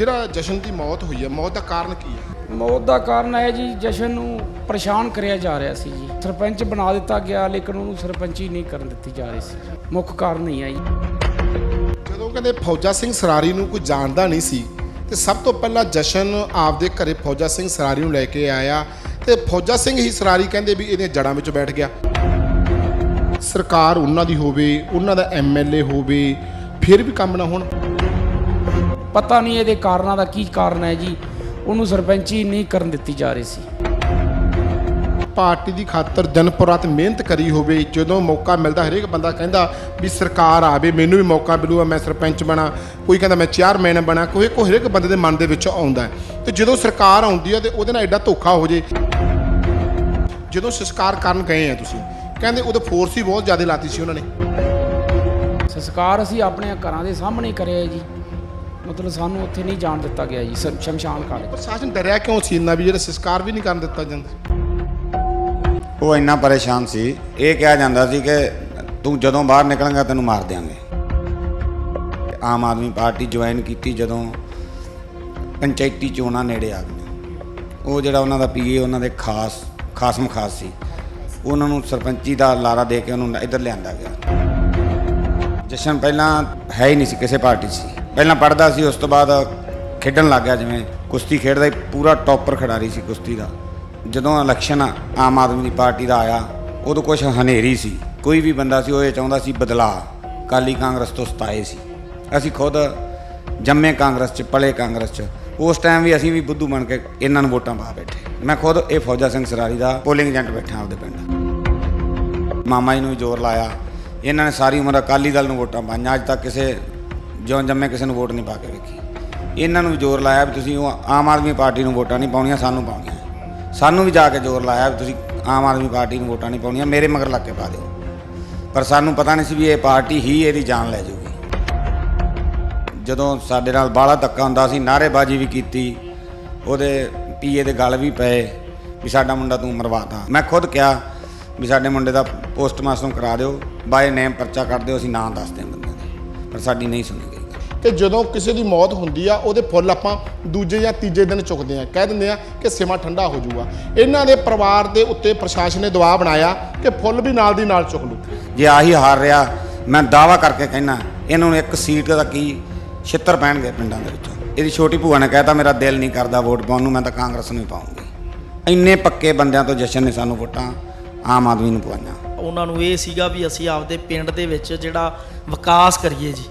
ਜਿਹੜਾ ਜਸ਼ਨ ਦੀ ਮੌਤ ਹੋਈ ਹੈ ਮੌਤ ਦਾ ਕਾਰਨ ਕੀ ਹੈ ਮੌਤ ਦਾ ਕਾਰਨ ਹੈ ਜੀ ਜਸ਼ਨ ਨੂੰ ਪਰੇਸ਼ਾਨ ਕਰਿਆ ਜਾ ਰਿਹਾ ਸੀ ਜੀ। ਸਰਪੰਚ ਬਣਾ ਦਿੱਤਾ ਗਿਆ ਲੇਕਿਨ ਉਹਨੂੰ ਸਰਪੰਚੀ ਨਹੀਂ ਕਰਨ ਦਿੱਤੀ ਜਾ ਰਹੀ ਸੀ ਮੁੱਖ ਕਾਰਨ ਨਹੀਂ ਹੈ ਜੀ। ਜਦੋਂ ਕਹਿੰਦੇ ਫੌਜਾ ਸਿੰਘ ਸਰਾਰੀ ਨੂੰ ਕੋਈ ਜਾਣਦਾ ਨਹੀਂ ਸੀ ਤੇ ਸਭ ਤੋਂ ਪਹਿਲਾਂ ਜਸ਼ਨ ਆਪਦੇ ਘਰੇ ਫੌਜਾ ਸਿੰਘ ਸਰਾਰੀ ਨੂੰ ਲੈ ਕੇ ਆਇਆ ਤੇ ਫੌਜਾ ਸਿੰਘ ਹੀ ਸਰਾਰੀ ਕਹਿੰਦੇ ਵੀ ਇਹਦੇ ਜੜਾਂ ਵਿੱਚ ਬੈਠ ਗਿਆ। ਸਰਕਾਰ ਉਹਨਾਂ ਦੀ ਹੋਵੇ ਉਹਨਾਂ ਦਾ ਐਮਐਲਏ ਹੋਵੇ ਫਿਰ ਵੀ ਕੰਮ ਨਾ ਹੋਣ। ਪਤਾ ਨਹੀਂ ਇਹਦੇ ਕਾਰਨਾਂ ਦਾ ਕੀ ਕਾਰਨ ਹੈ ਜੀ। ਉਹਨੂੰ ਸਰਪੰਚੀ ਨਹੀਂ ਕਰਨ ਦਿੱਤੀ ਜਾ ਰਹੀ ਸੀ। ਪਾਰਟੀ ਦੀ ਖਾਤਰ ਦਿਨ ਰਾਤ ਮਿਹਨਤ ਕਰੀ ਹੋਵੇ ਜਦੋਂ ਮੌਕਾ ਮਿਲਦਾ ਹਰੇਕ ਬੰਦਾ ਕਹਿੰਦਾ ਵੀ ਸਰਕਾਰ ਆਵੇ ਮੈਨੂੰ ਵੀ ਮੌਕਾ ਮਿਲੂਗਾ ਮੈਂ ਸਰਪੰਚ ਬਣਾ। ਕੋਈ ਕਹਿੰਦਾ ਮੈਂ ਚੇਅਰਮੈਨ ਬਣਾ ਕੋਈ ਕੋਈ ਹਰੇਕ ਬੰਦੇ ਦੇ ਮਨ ਦੇ ਵਿੱਚ ਆਉਂਦਾ ਹੈ। ਤੇ ਜਦੋਂ ਸਰਕਾਰ ਆਉਂਦੀ ਹੈ ਤੇ ਉਹਦੇ ਨਾਲ ਐਡਾ ਧੋਖਾ ਹੋ ਜੇ। ਜਦੋਂ ਸੰਸਕਾਰ ਕਰਨ ਗਏ ਆ ਤੁਸੀਂ ਕਹਿੰਦੇ ਉਹਦੇ ਫੋਰਸ ਹੀ ਬਹੁਤ ਜ਼ਿਆਦਾ ਲਾਤੀ ਸੀ ਉਹਨਾਂ ਨੇ। ਸੰਸਕਾਰ ਅਸੀਂ ਆਪਣੇ ਘਰਾਂ ਦੇ ਸਾਹਮਣੇ ਕਰਿਆ ਜੀ। ਮਤਲਬ ਸਾਨੂੰ ਉੱਥੇ ਨਹੀਂ ਜਾਣ ਦਿੱਤਾ ਗਿਆ ਜੀ ਸ਼- ਸ਼ਮਸ਼ਾਨ ਘਾਟ। ਪ੍ਰਸ਼ਾਸਨ ਡਰਿਆ ਕਿਉਂ ਸੀ ਇੰਨਾ ਵੀ ਜਿਹੜਾ ਸੰਸਕਾਰ ਵੀ ਨਹੀਂ ਕਰਨ ਦਿੱਤਾ ਜਾਂਦਾ? ਉਹ ਇੰਨਾ ਪਰੇਸ਼ਾਨ ਸੀ ਇਹ ਕਿਹਾ ਜਾਂਦਾ ਸੀ ਕਿ ਤੂੰ ਜਦੋਂ ਬਾਹਰ ਨਿਕਲਾਂਗਾ ਤੈਨੂੰ ਮਾਰ ਦਿਆਂਗੇ। ਆਮ ਆਦਮੀ ਪਾਰਟੀ ਜੁਆਇਨ ਕੀਤੀ ਜਦੋਂ ਪੰਚਾਇਤੀ ਚੋਣਾਂ ਨੇੜੇ ਆ ਗਈਆਂ। ਉਹ ਜਿਹੜਾ ਉਹਨਾਂ ਦਾ ਪੀਏ ਉਹਨਾਂ ਦੇ ਖਾਸ ਖਾਸਮ ਖਾਸ ਸੀ। ਉਹਨਾਂ ਨੂੰ ਸਰਪੰਚੀ ਦਾ ਲਾਰਾ ਦੇ ਕੇ ਉਹਨੂੰ ਇੱਧਰ ਲਿਆਂਦਾ ਗਿਆ। ਜਸ਼ਨ ਪਹਿਲਾਂ ਹੈ ਹੀ ਨਹੀਂ ਸੀ ਕਿਸੇ ਪਾਰਟੀ 'ਚ ਸੀ। ਪਹਿਲਾਂ ਪੜਦਾ ਸੀ, ਉਸ ਤੋਂ ਬਾਅਦ ਖੇਡਣ ਲੱਗ ਗਿਆ ਜਿਵੇਂ ਕੁਸ਼ਤੀ ਖੇਡਦਾ ਹੀ ਪੂਰਾ ਟੌਪਰ ਖਿਡਾਰੀ ਸੀ ਕੁਸ਼ਤੀ ਦਾ। ਜਦੋਂ ਇਲੈਕਸ਼ਨ ਆਮ ਆਦਮੀ ਦੀ ਪਾਰਟੀ ਦਾ ਆਇਆ, ਉਦੋਂ ਕੁਝ ਹਨੇਰੀ ਸੀ। ਕੋਈ ਵੀ ਬੰਦਾ ਸੀ, ਉਹ ਇਹ ਚਾਹੁੰਦਾ ਸੀ ਬਦਲਾਅ। ਕਾਲੀ ਕਾਂਗਰਸ ਤੋਂ ਸਤਾਏ ਸੀ। ਅਸੀਂ ਖੁਦ ਜੰਮੇ ਕਾਂਗਰਸ 'ਚ, ਪਲੇ ਕਾਂਗਰਸ 'ਚ। ਉਸ ਟਾਈਮ ਵੀ ਅਸੀਂ ਵੀ ਬੁੱਧੂ ਬਣ ਕੇ ਇਹਨਾਂ ਨੂੰ ਵੋਟਾਂ ਪਾ ਬੈਠੇ। ਮੈਂ ਖੁਦ ਇਹ ਫੌਜਾ ਸਿੰਘ ਸਰਾਰੀ ਦਾ ਪੋਲਿੰਗ ਏਜੰਟ ਬੈਠਾ ਆਪਦੇ ਪਿੰਡ। ਮਾਮਾ ਜੀ ਨੂੰ ਵੀ ਜ਼ੋਰ ਲਾਇਆ। ਇਹਨਾਂ ਨੇ ਸਾਰੀ ਉਮਰ ਅਕਾਲੀ ਦਲ ਨੂੰ ਵੋਟਾਂ ਪਾਈਆਂ। ਅੱਜ ਤੱਕ ਕਿਸੇ ਜਿਉਂ ਜੰਮੇ ਕਿਸੇ ਨੂੰ ਵੋਟ ਨਹੀਂ ਪਾ ਕੇ ਵੇਖੀ। ਇਹਨਾਂ ਨੂੰ ਵੀ ਜ਼ੋਰ ਲਾਇਆ ਵੀ ਤੁਸੀਂ ਉਹ ਆਮ ਆਦਮੀ ਪਾਰਟੀ ਨੂੰ ਵੋਟਾਂ ਨਹੀਂ ਪਾਉਣੀਆਂ, ਸਾਨੂੰ ਪਾਉਣੀਆਂ। ਸਾਨੂੰ ਵੀ ਜਾ ਕੇ ਜ਼ੋਰ ਲਾਇਆ ਵੀ ਤੁਸੀਂ ਆਮ ਆਦਮੀ ਪਾਰਟੀ ਨੂੰ ਵੋਟਾਂ ਨਹੀਂ ਪਾਉਣੀਆਂ, ਮੇਰੇ ਮਗਰ ਲੱਗ ਕੇ ਪਾ ਦਿਓ। ਪਰ ਸਾਨੂੰ ਪਤਾ ਨਹੀਂ ਸੀ ਵੀ ਇਹ ਪਾਰਟੀ ਹੀ ਇਹਦੀ ਜਾਨ ਲੈ ਜਾਊਗੀ ਜਦੋਂ ਸਾਡੇ ਨਾਲ ਬਾਹਲਾ ਧੱਕਾ ਹੁੰਦਾ ਸੀ, ਨਾਅਰੇਬਾਜ਼ੀ ਵੀ ਕੀਤੀ, ਉਹਦੇ ਪੀਏ ਦੇ ਗਲ ਵੀ ਪਏ, ਵੀ ਸਾਡਾ ਮੁੰਡਾ ਤੂੰ ਮਰਵਾਤਾ ਮੈਂ ਖੁਦ ਕਿਹਾ ਵੀ ਸਾਡੇ ਮੁੰਡੇ ਦਾ ਪੋਸਟਮਾਸਟਰ ਕਰਾ ਦਿਓ, ਬਾਏ ਨੇਮ ਪਰਚਾ ਕਰ ਦਿਓ, ਅਸੀਂ ਨਾਂ ਦੱਸ ਦਿੰਦੇ ਪਰ ਸਾਡੀ ਨਹੀਂ ਸੁਣੀ ਗਈ। ਕਿ ਜਦੋਂ ਕਿਸੇ ਦੀ ਮੌਤ ਹੁੰਦੀ ਆ ਉਹਦੇ ਫੁੱਲ ਆਪਾਂ ਦੂਜੇ ਜਾਂ ਤੀਜੇ ਦਿਨ ਚੁੱਕਦੇ ਆ। ਕਹਿ ਦਿੰਦੇ ਆ ਕਿ ਸਿਮਾ ਠੰਡਾ ਹੋ ਜਾਊਗਾ। ਇਹਨਾਂ ਦੇ ਪਰਿਵਾਰ ਦੇ ਉੱਤੇ ਪ੍ਰਸ਼ਾਸਨ ਨੇ ਦਬਾਅ ਬਣਾਇਆ ਕਿ ਫੁੱਲ ਵੀ ਨਾਲ ਦੀ ਨਾਲ ਚੁੱਕ ਲੂ ਜੇ ਆਹੀ ਹਾਰ ਰਿਹਾ ਮੈਂ ਦਾਵਾ ਕਰਕੇ ਕਹਿਣਾ ਇਹਨਾਂ ਨੂੰ ਇੱਕ ਸੀਟ ਦਾ ਕੀ ਛਿੱਤਰ ਪੈਣਗੇ ਪਿੰਡਾਂ ਦੇ ਵਿੱਚੋਂ। ਇਹਦੀ ਛੋਟੀ ਭੂਆ ਨੇ ਕਹਿਤਾ ਮੇਰਾ ਦਿਲ ਨਹੀਂ ਕਰਦਾ ਵੋਟ ਪਾਉਣ ਨੂੰ ਮੈਂ ਤਾਂ ਕਾਂਗਰਸ ਨੂੰ ਹੀ ਪਾਉਂਗੀ ਇੰਨੇ ਪੱਕੇ ਬੰਦਿਆਂ ਤੋਂ ਜਸ਼ਨ ਨੇ ਸਾਨੂੰ ਵੋਟਾਂ ਆਮ ਆਦਮੀ ਨੂੰ ਪਵਾਈਆਂ। ਉਹਨਾਂ ਨੂੰ ਇਹ ਸੀਗਾ ਵੀ ਅਸੀਂ ਆਪਦੇ ਪਿੰਡ ਦੇ ਵਿੱਚ ਜਿਹੜਾ ਵਿਕਾਸ ਕਰੀਏ ਜੀ,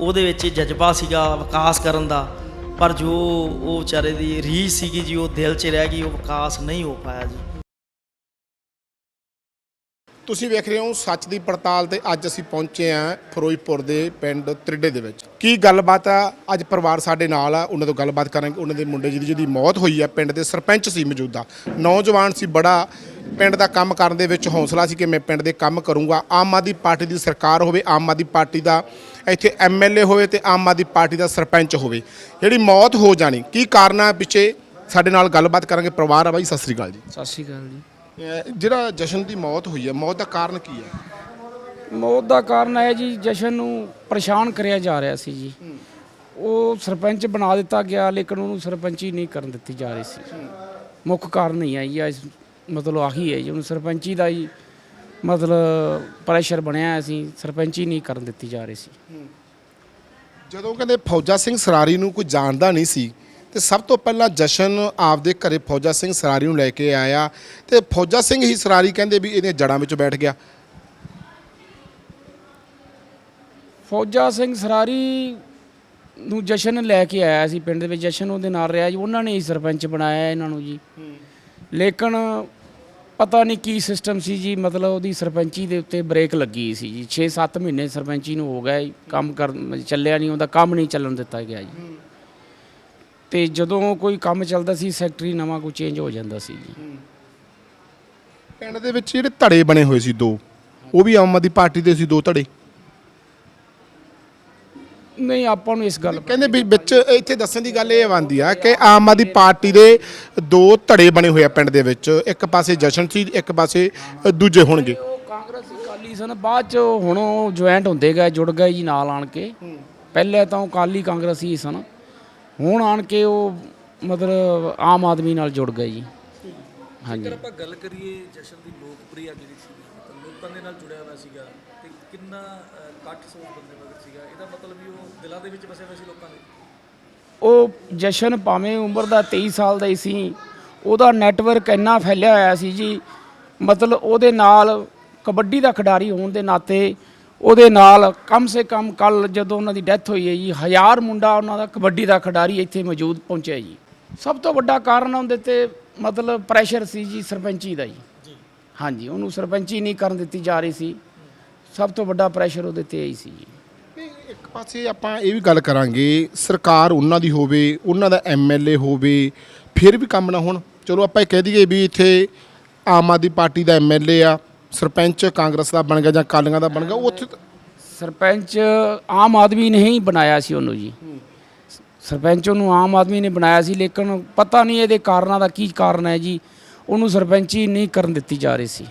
ਉਹਦੇ ਵਿੱਚ ਜਜ਼ਬਾ ਸੀਗਾ ਵਿਕਾਸ ਕਰਨ ਦਾ, ਪਰ ਜੋ ਉਹ ਵਿਚਾਰੇ ਦੀ ਰੀਝ ਸੀਗੀ ਜੀ, ਉਹ ਦਿਲ 'ਚ ਰਹਿ ਗਈ, ਉਹ ਵਿਕਾਸ ਨਹੀਂ ਹੋ ਪਾਇਆ ਜੀ। ਤੁਸੀਂ ਵੇਖ ਰਹੇ ਹੋ ਸੱਚ ਦੀ ਪੜਤਾਲ ਤੇ ਅੱਜ ਅਸੀਂ ਪਹੁੰਚੇ ਆ ਫਿਰੋਜ਼ਪੁਰ ਦੇ ਪਿੰਡ ਤ੍ਰਿਡੇ ਦੇ ਵਿੱਚ। ਕੀ ਗੱਲਬਾਤ ਆ? ਅੱਜ ਪਰਿਵਾਰ ਸਾਡੇ ਨਾਲ ਆ, ਉਹਨਾਂ ਤੋਂ ਗੱਲਬਾਤ ਕਰਾਂਗੇ। ਉਹਨਾਂ ਦੇ ਮੁੰਡੇ ਜਿਹਦੀ ਜਿਹਦੀ ਮੌਤ ਹੋਈ ਆ, ਪਿੰਡ ਦੇ ਸਰਪੰਚ ਸੀ ਮੌਜੂਦਾ। ਨੌਜਵਾਨ ਸੀ ਬੜਾ, ਪਿੰਡ ਦਾ ਕੰਮ ਕਰਨ ਦੇ ਵਿੱਚ ਹੌਸਲਾ ਸੀ ਕਿ ਮੈਂ ਪਿੰਡ ਦੇ ਕੰਮ ਕਰੂੰਗਾ। ਆਮ ਆਦਮੀ ਪਾਰਟੀ ਦੀ ਸਰਕਾਰ ਹੋਵੇ, ਆਮ ਆਦਮੀ ਪਾਰਟੀ ਦਾ ਇੱਥੇ ਐਮਐਲਏ ਹੋਵੇ ਤੇ ਆਮ ਆਦਮੀ ਪਾਰਟੀ ਦਾ ਸਰਪੰਚ ਹੋਵੇ। ਜਿਹੜੀ ਮੌਤ ਹੋ ਜਾਣੀ, ਕੀ ਕਾਰਨ ਆ ਪਿੱਛੇ ਸਾਡੇ ਨਾਲ ਗੱਲਬਾਤ ਕਰਾਂਗੇ? ਪਰਿਵਾਰ ਆ ਬਾਈ, ਸਤਿ ਸ੍ਰੀ ਅਕਾਲ ਜੀ। ਸਤਿ ਸ਼੍ਰੀ ਅਕਾਲ ਜੀ। ਜਿਹੜਾ ਜਸ਼ਨ ਦੀ ਮੌਤ ਹੋਈ ਹੈ ਮੌਤ ਦਾ ਕਾਰਨ ਕੀ ਹੈ? ਮੌਤ ਦਾ ਕਾਰਨ ਹੈ ਜੀ ਜਸ਼ਨ ਨੂੰ ਪਰੇਸ਼ਾਨ ਕਰਿਆ ਜਾ ਰਿਹਾ ਸੀ ਜੀ। ਉਹ ਸਰਪੰਚ ਬਣਾ ਦਿੱਤਾ ਗਿਆ ਲੇਕਿਨ ਉਹਨੂੰ ਸਰਪੰਚੀ ਨਹੀਂ ਕਰਨ ਦਿੱਤੀ ਜਾ ਰਹੀ ਸੀ। ਮੁੱਖ ਕਾਰਨ ਨਹੀਂ ਹੈ ਜੀ ਇਸ ਮਤਲਬ ਆਹੀ ਹੈ ਜੀ ਉਹਨੂੰ ਸਰਪੰਚੀ ਦਾ ਹੀ ਮਤਲਬ ਪ੍ਰੈਸ਼ਰ ਬਣਿਆ ਅਸੀਂ ਸਰਪੰਚੀ ਨਹੀਂ ਕਰਨ ਦਿੱਤੀ ਜਾ ਰਹੀ ਸੀ। ਜਦੋਂ ਕਹਿੰਦੇ ਫੌਜਾ ਸਿੰਘ ਸਰਾਰੀ ਨੂੰ ਕੋਈ ਜਾਣਦਾ ਨਹੀਂ ਸੀ ਤੇ ਸਭ ਤੋਂ ਪਹਿਲਾਂ ਜਸ਼ਨ ਆਪਦੇ ਘਰੇ ਫੌਜਾ ਸਿੰਘ ਸਰਾਰੀ ਨੂੰ ਲੈ ਕੇ ਆਇਆ ਤੇ ਫੌਜਾ ਸਿੰਘ ਹੀ ਸਰਾਰੀ ਕਹਿੰਦੇ ਵੀ ਇਹਦੇ ਜੜਾਂ ਵਿੱਚ ਬੈਠ ਗਿਆ। ਫੌਜਾ ਸਿੰਘ ਸਰਾਰੀ ਨੂੰ ਜਸ਼ਨ ਲੈ ਕੇ ਆਇਆ ਸੀ ਪਿੰਡ ਦੇ ਵਿੱਚ ਜਸ਼ਨ ਉਹਦੇ ਨਾਲ ਰਿਹਾ ਜੀ। ਉਹਨਾਂ ਨੇ ਹੀ ਸਰਪੰਚ ਬਣਾਇਆ ਇਹਨਾਂ ਨੂੰ ਜੀ। ਲੇਕਿਨ ਪਤਾ ਨਹੀਂ ਕੀ ਸਿਸਟਮ ਸੀ ਜੀ ਮਤਲਬ ਉਹਦੀ ਸਰਪੰਚੀ ਦੇ ਉੱਤੇ ਬ੍ਰੇਕ ਲੱਗੀ ਸੀ ਜੀ। 6-7 ਮਹੀਨੇ ਸਰਪੰਚੀ ਨੂੰ ਹੋ ਗਿਆ ਜੀ, ਕੰਮ ਕਰ ਚੱਲਿਆ ਨਹੀਂ ਉਹਦਾ ਕੰਮ ਨਹੀਂ ਚੱਲਣ ਦਿੱਤਾ ਗਿਆ ਜੀ। ਤੇ ਜਦੋਂ ਕੋਈ ਕੰਮ ਚੱਲਦਾ ਸੀ ਸੈਕਟਰੀ ਨਵਾਂ ਕੋਈ ਚੇਂਜ ਹੋ ਜਾਂਦਾ ਸੀ ਜੀ। ਪਿੰਡ ਦੇ ਵਿੱਚ ਜਿਹੜੇ ਧੜੇ ਬਣੇ ਹੋਏ ਸੀ ਦੋ ਉਹ ਵੀ ਆਮ ਆਦਮੀ ਪਾਰਟੀ ਦੇ ਸੀ ਦੋ ਧੜੇ? ਨਹੀਂ ਆਪਾਂ ਨੂੰ ਇਸ ਗੱਲ ਕਹਿੰਦੇ ਵੀ ਵਿੱਚ ਇੱਥੇ ਦੱਸਣ ਦੀ ਗੱਲ ਇਹ ਆਉਂਦੀ ਆ ਕਿ ਆਮ ਆਦਮੀ ਪਾਰਟੀ ਦੇ ਦੋ ਧੜੇ ਬਣੇ ਹੋਏ ਆ ਪਿੰਡ ਦੇ ਵਿੱਚ ਇੱਕ ਪਾਸੇ ਜਸ਼ਨ ਸੀ ਇੱਕ ਪਾਸੇ ਦੂਜੇ ਹੋਣਗੇ। ਕਾਂਗਰਸੀ ਅਕਾਲੀ ਸਨ ਬਾਅਦ ਚ ਹੁਣ ਜੁਆਇੰਟ ਹੁੰਦੇ ਗਏ ਜੁੜ ਗਏ ਜੀ ਨਾਲ ਆਣ ਕੇ। ਪਹਿਲੇ ਤਾਂ ਉਹ ਅਕਾਲੀ ਕਾਂਗਰਸੀ ਸਨ। ਹੁਣ ਆਣ ਕੇ ਉਹ ਮਤਲਬ ਆਮ ਆਦਮੀ ਨਾਲ ਜੁੜ ਗਏ ਜੀ। ਹਾਂਜੀ। ਆਪਾਂ ਗੱਲ ਕਰੀਏ ਜਸ਼ਨ ਦੀ ਲੋਕਪ੍ਰਿਯਤਾ ਜਿਹੜੀ ਸੀ ਲੋਕਾਂ ਦੇ ਨਾਲ ਜੁੜਿਆ ਹੋਇਆ ਸੀਗਾ ਤੇ ਕਿੰਨਾ ਅਹ, ਕੱਟ ਸੋਚ ਬੰਦੇ ਮਗਰ ਸੀਗਾ ਇਹਦਾ ਮਤਲਬ ਵੀ ਉਹ ਦਿਲਾਂ ਦੇ ਵਿੱਚ ਵਸਿਆ ਹੋਇਆ ਸੀ ਲੋਕਾਂ ਦੇ? ਉਹ ਜਸ਼ਨ ਭਾਵੇਂ ਉਮਰ ਦਾ 23 ਸਾਲ ਦਾ ਹੀ ਸੀ ਉਹਦਾ ਨੈਟਵਰਕ ਇੰਨਾ ਫੈਲਿਆ ਹੋਇਆ ਸੀ ਜੀ ਮਤਲਬ ਉਹਦੇ ਨਾਲ ਕਬੱਡੀ ਦਾ ਖਿਡਾਰੀ ਹੋਣ ਦੇ ਨਾਤੇ ਉਹਦੇ ਨਾਲ ਕਮ ਸੇ ਕਮ ਕੱਲ ਜਦੋਂ ਉਹਨਾਂ ਦੀ ਡੈਥ ਹੋਈ ਹੈ ਜੀ ਹਜ਼ਾਰ ਮੁੰਡਾ ਉਹਨਾਂ ਦਾ ਕਬੱਡੀ ਦਾ ਖਿਡਾਰੀ ਇੱਥੇ ਮੌਜੂਦ ਪਹੁੰਚਿਆ ਜੀ। ਸਭ ਤੋਂ ਵੱਡਾ ਕਾਰਨ ਉਹਦੇ ਤੇ ਮਤਲਬ ਪ੍ਰੈਸ਼ਰ ਸੀ ਜੀ ਸਰਪੰਚੀ ਦਾ ਜੀ। ਹਾਂਜੀ ਉਹਨੂੰ ਸਰਪੰਚੀ ਨਹੀਂ ਕਰਨ ਦਿੱਤੀ ਜਾ ਰਹੀ ਸੀ। ਸਭ ਤੋਂ ਵੱਡਾ ਪ੍ਰੈਸ਼ਰ ਉਹਦੇ ਤੇ ਹੀ ਸੀ ਜੀ। ਇੱਕ ਪਾਸੇ ਆਪਾਂ ਇਹ ਵੀ ਗੱਲ ਕਰਾਂਗੇ ਸਰਕਾਰ ਉਹਨਾਂ ਦੀ ਹੋਵੇ ਉਹਨਾਂ ਦਾ ਐਮਐਲਏ ਹੋਵੇ ਫਿਰ ਵੀ ਕੰਮ ਨਾ ਹੋਣ। ਚਲੋ ਆਪਾਂ ਇਹ ਕਹਿ ਦਈਏ ਵੀ ਇੱਥੇ ਆਮ ਆਦਮੀ ਪਾਰਟੀ ਦਾ ਐਮਐਲਏ ਆ ਸਰਪੰਚ ਕਾਂਗਰਸ ਦਾ ਬਣ ਗਿਆ ਜਾਂ ਕਾਲੀਆਂ ਦਾ ਬਣ ਗਿਆ, ਉਹ ਉੱਥੇ ਸਰਪੰਚ ਆਮ ਆਦਮੀ ਨੇ ਹੀ ਬਣਾਇਆ ਸੀ ਉਹਨੂੰ ਜੀ। ਸਰਪੰਚ ਉਹਨੂੰ ਆਮ ਆਦਮੀ ਨੇ ਬਣਾਇਆ ਸੀ, ਲੇਕਿਨ ਪਤਾ ਨਹੀਂ ਇਹਦੇ ਕਾਰਨਾਂ ਦਾ ਕੀ ਕਾਰਨ ਹੈ ਜੀ। ਉਹਨੂੰ ਸਰਪੰਚੀ ਨਹੀਂ ਕਰਨ ਦਿੱਤੀ ਜਾ ਰਹੀ ਸੀ।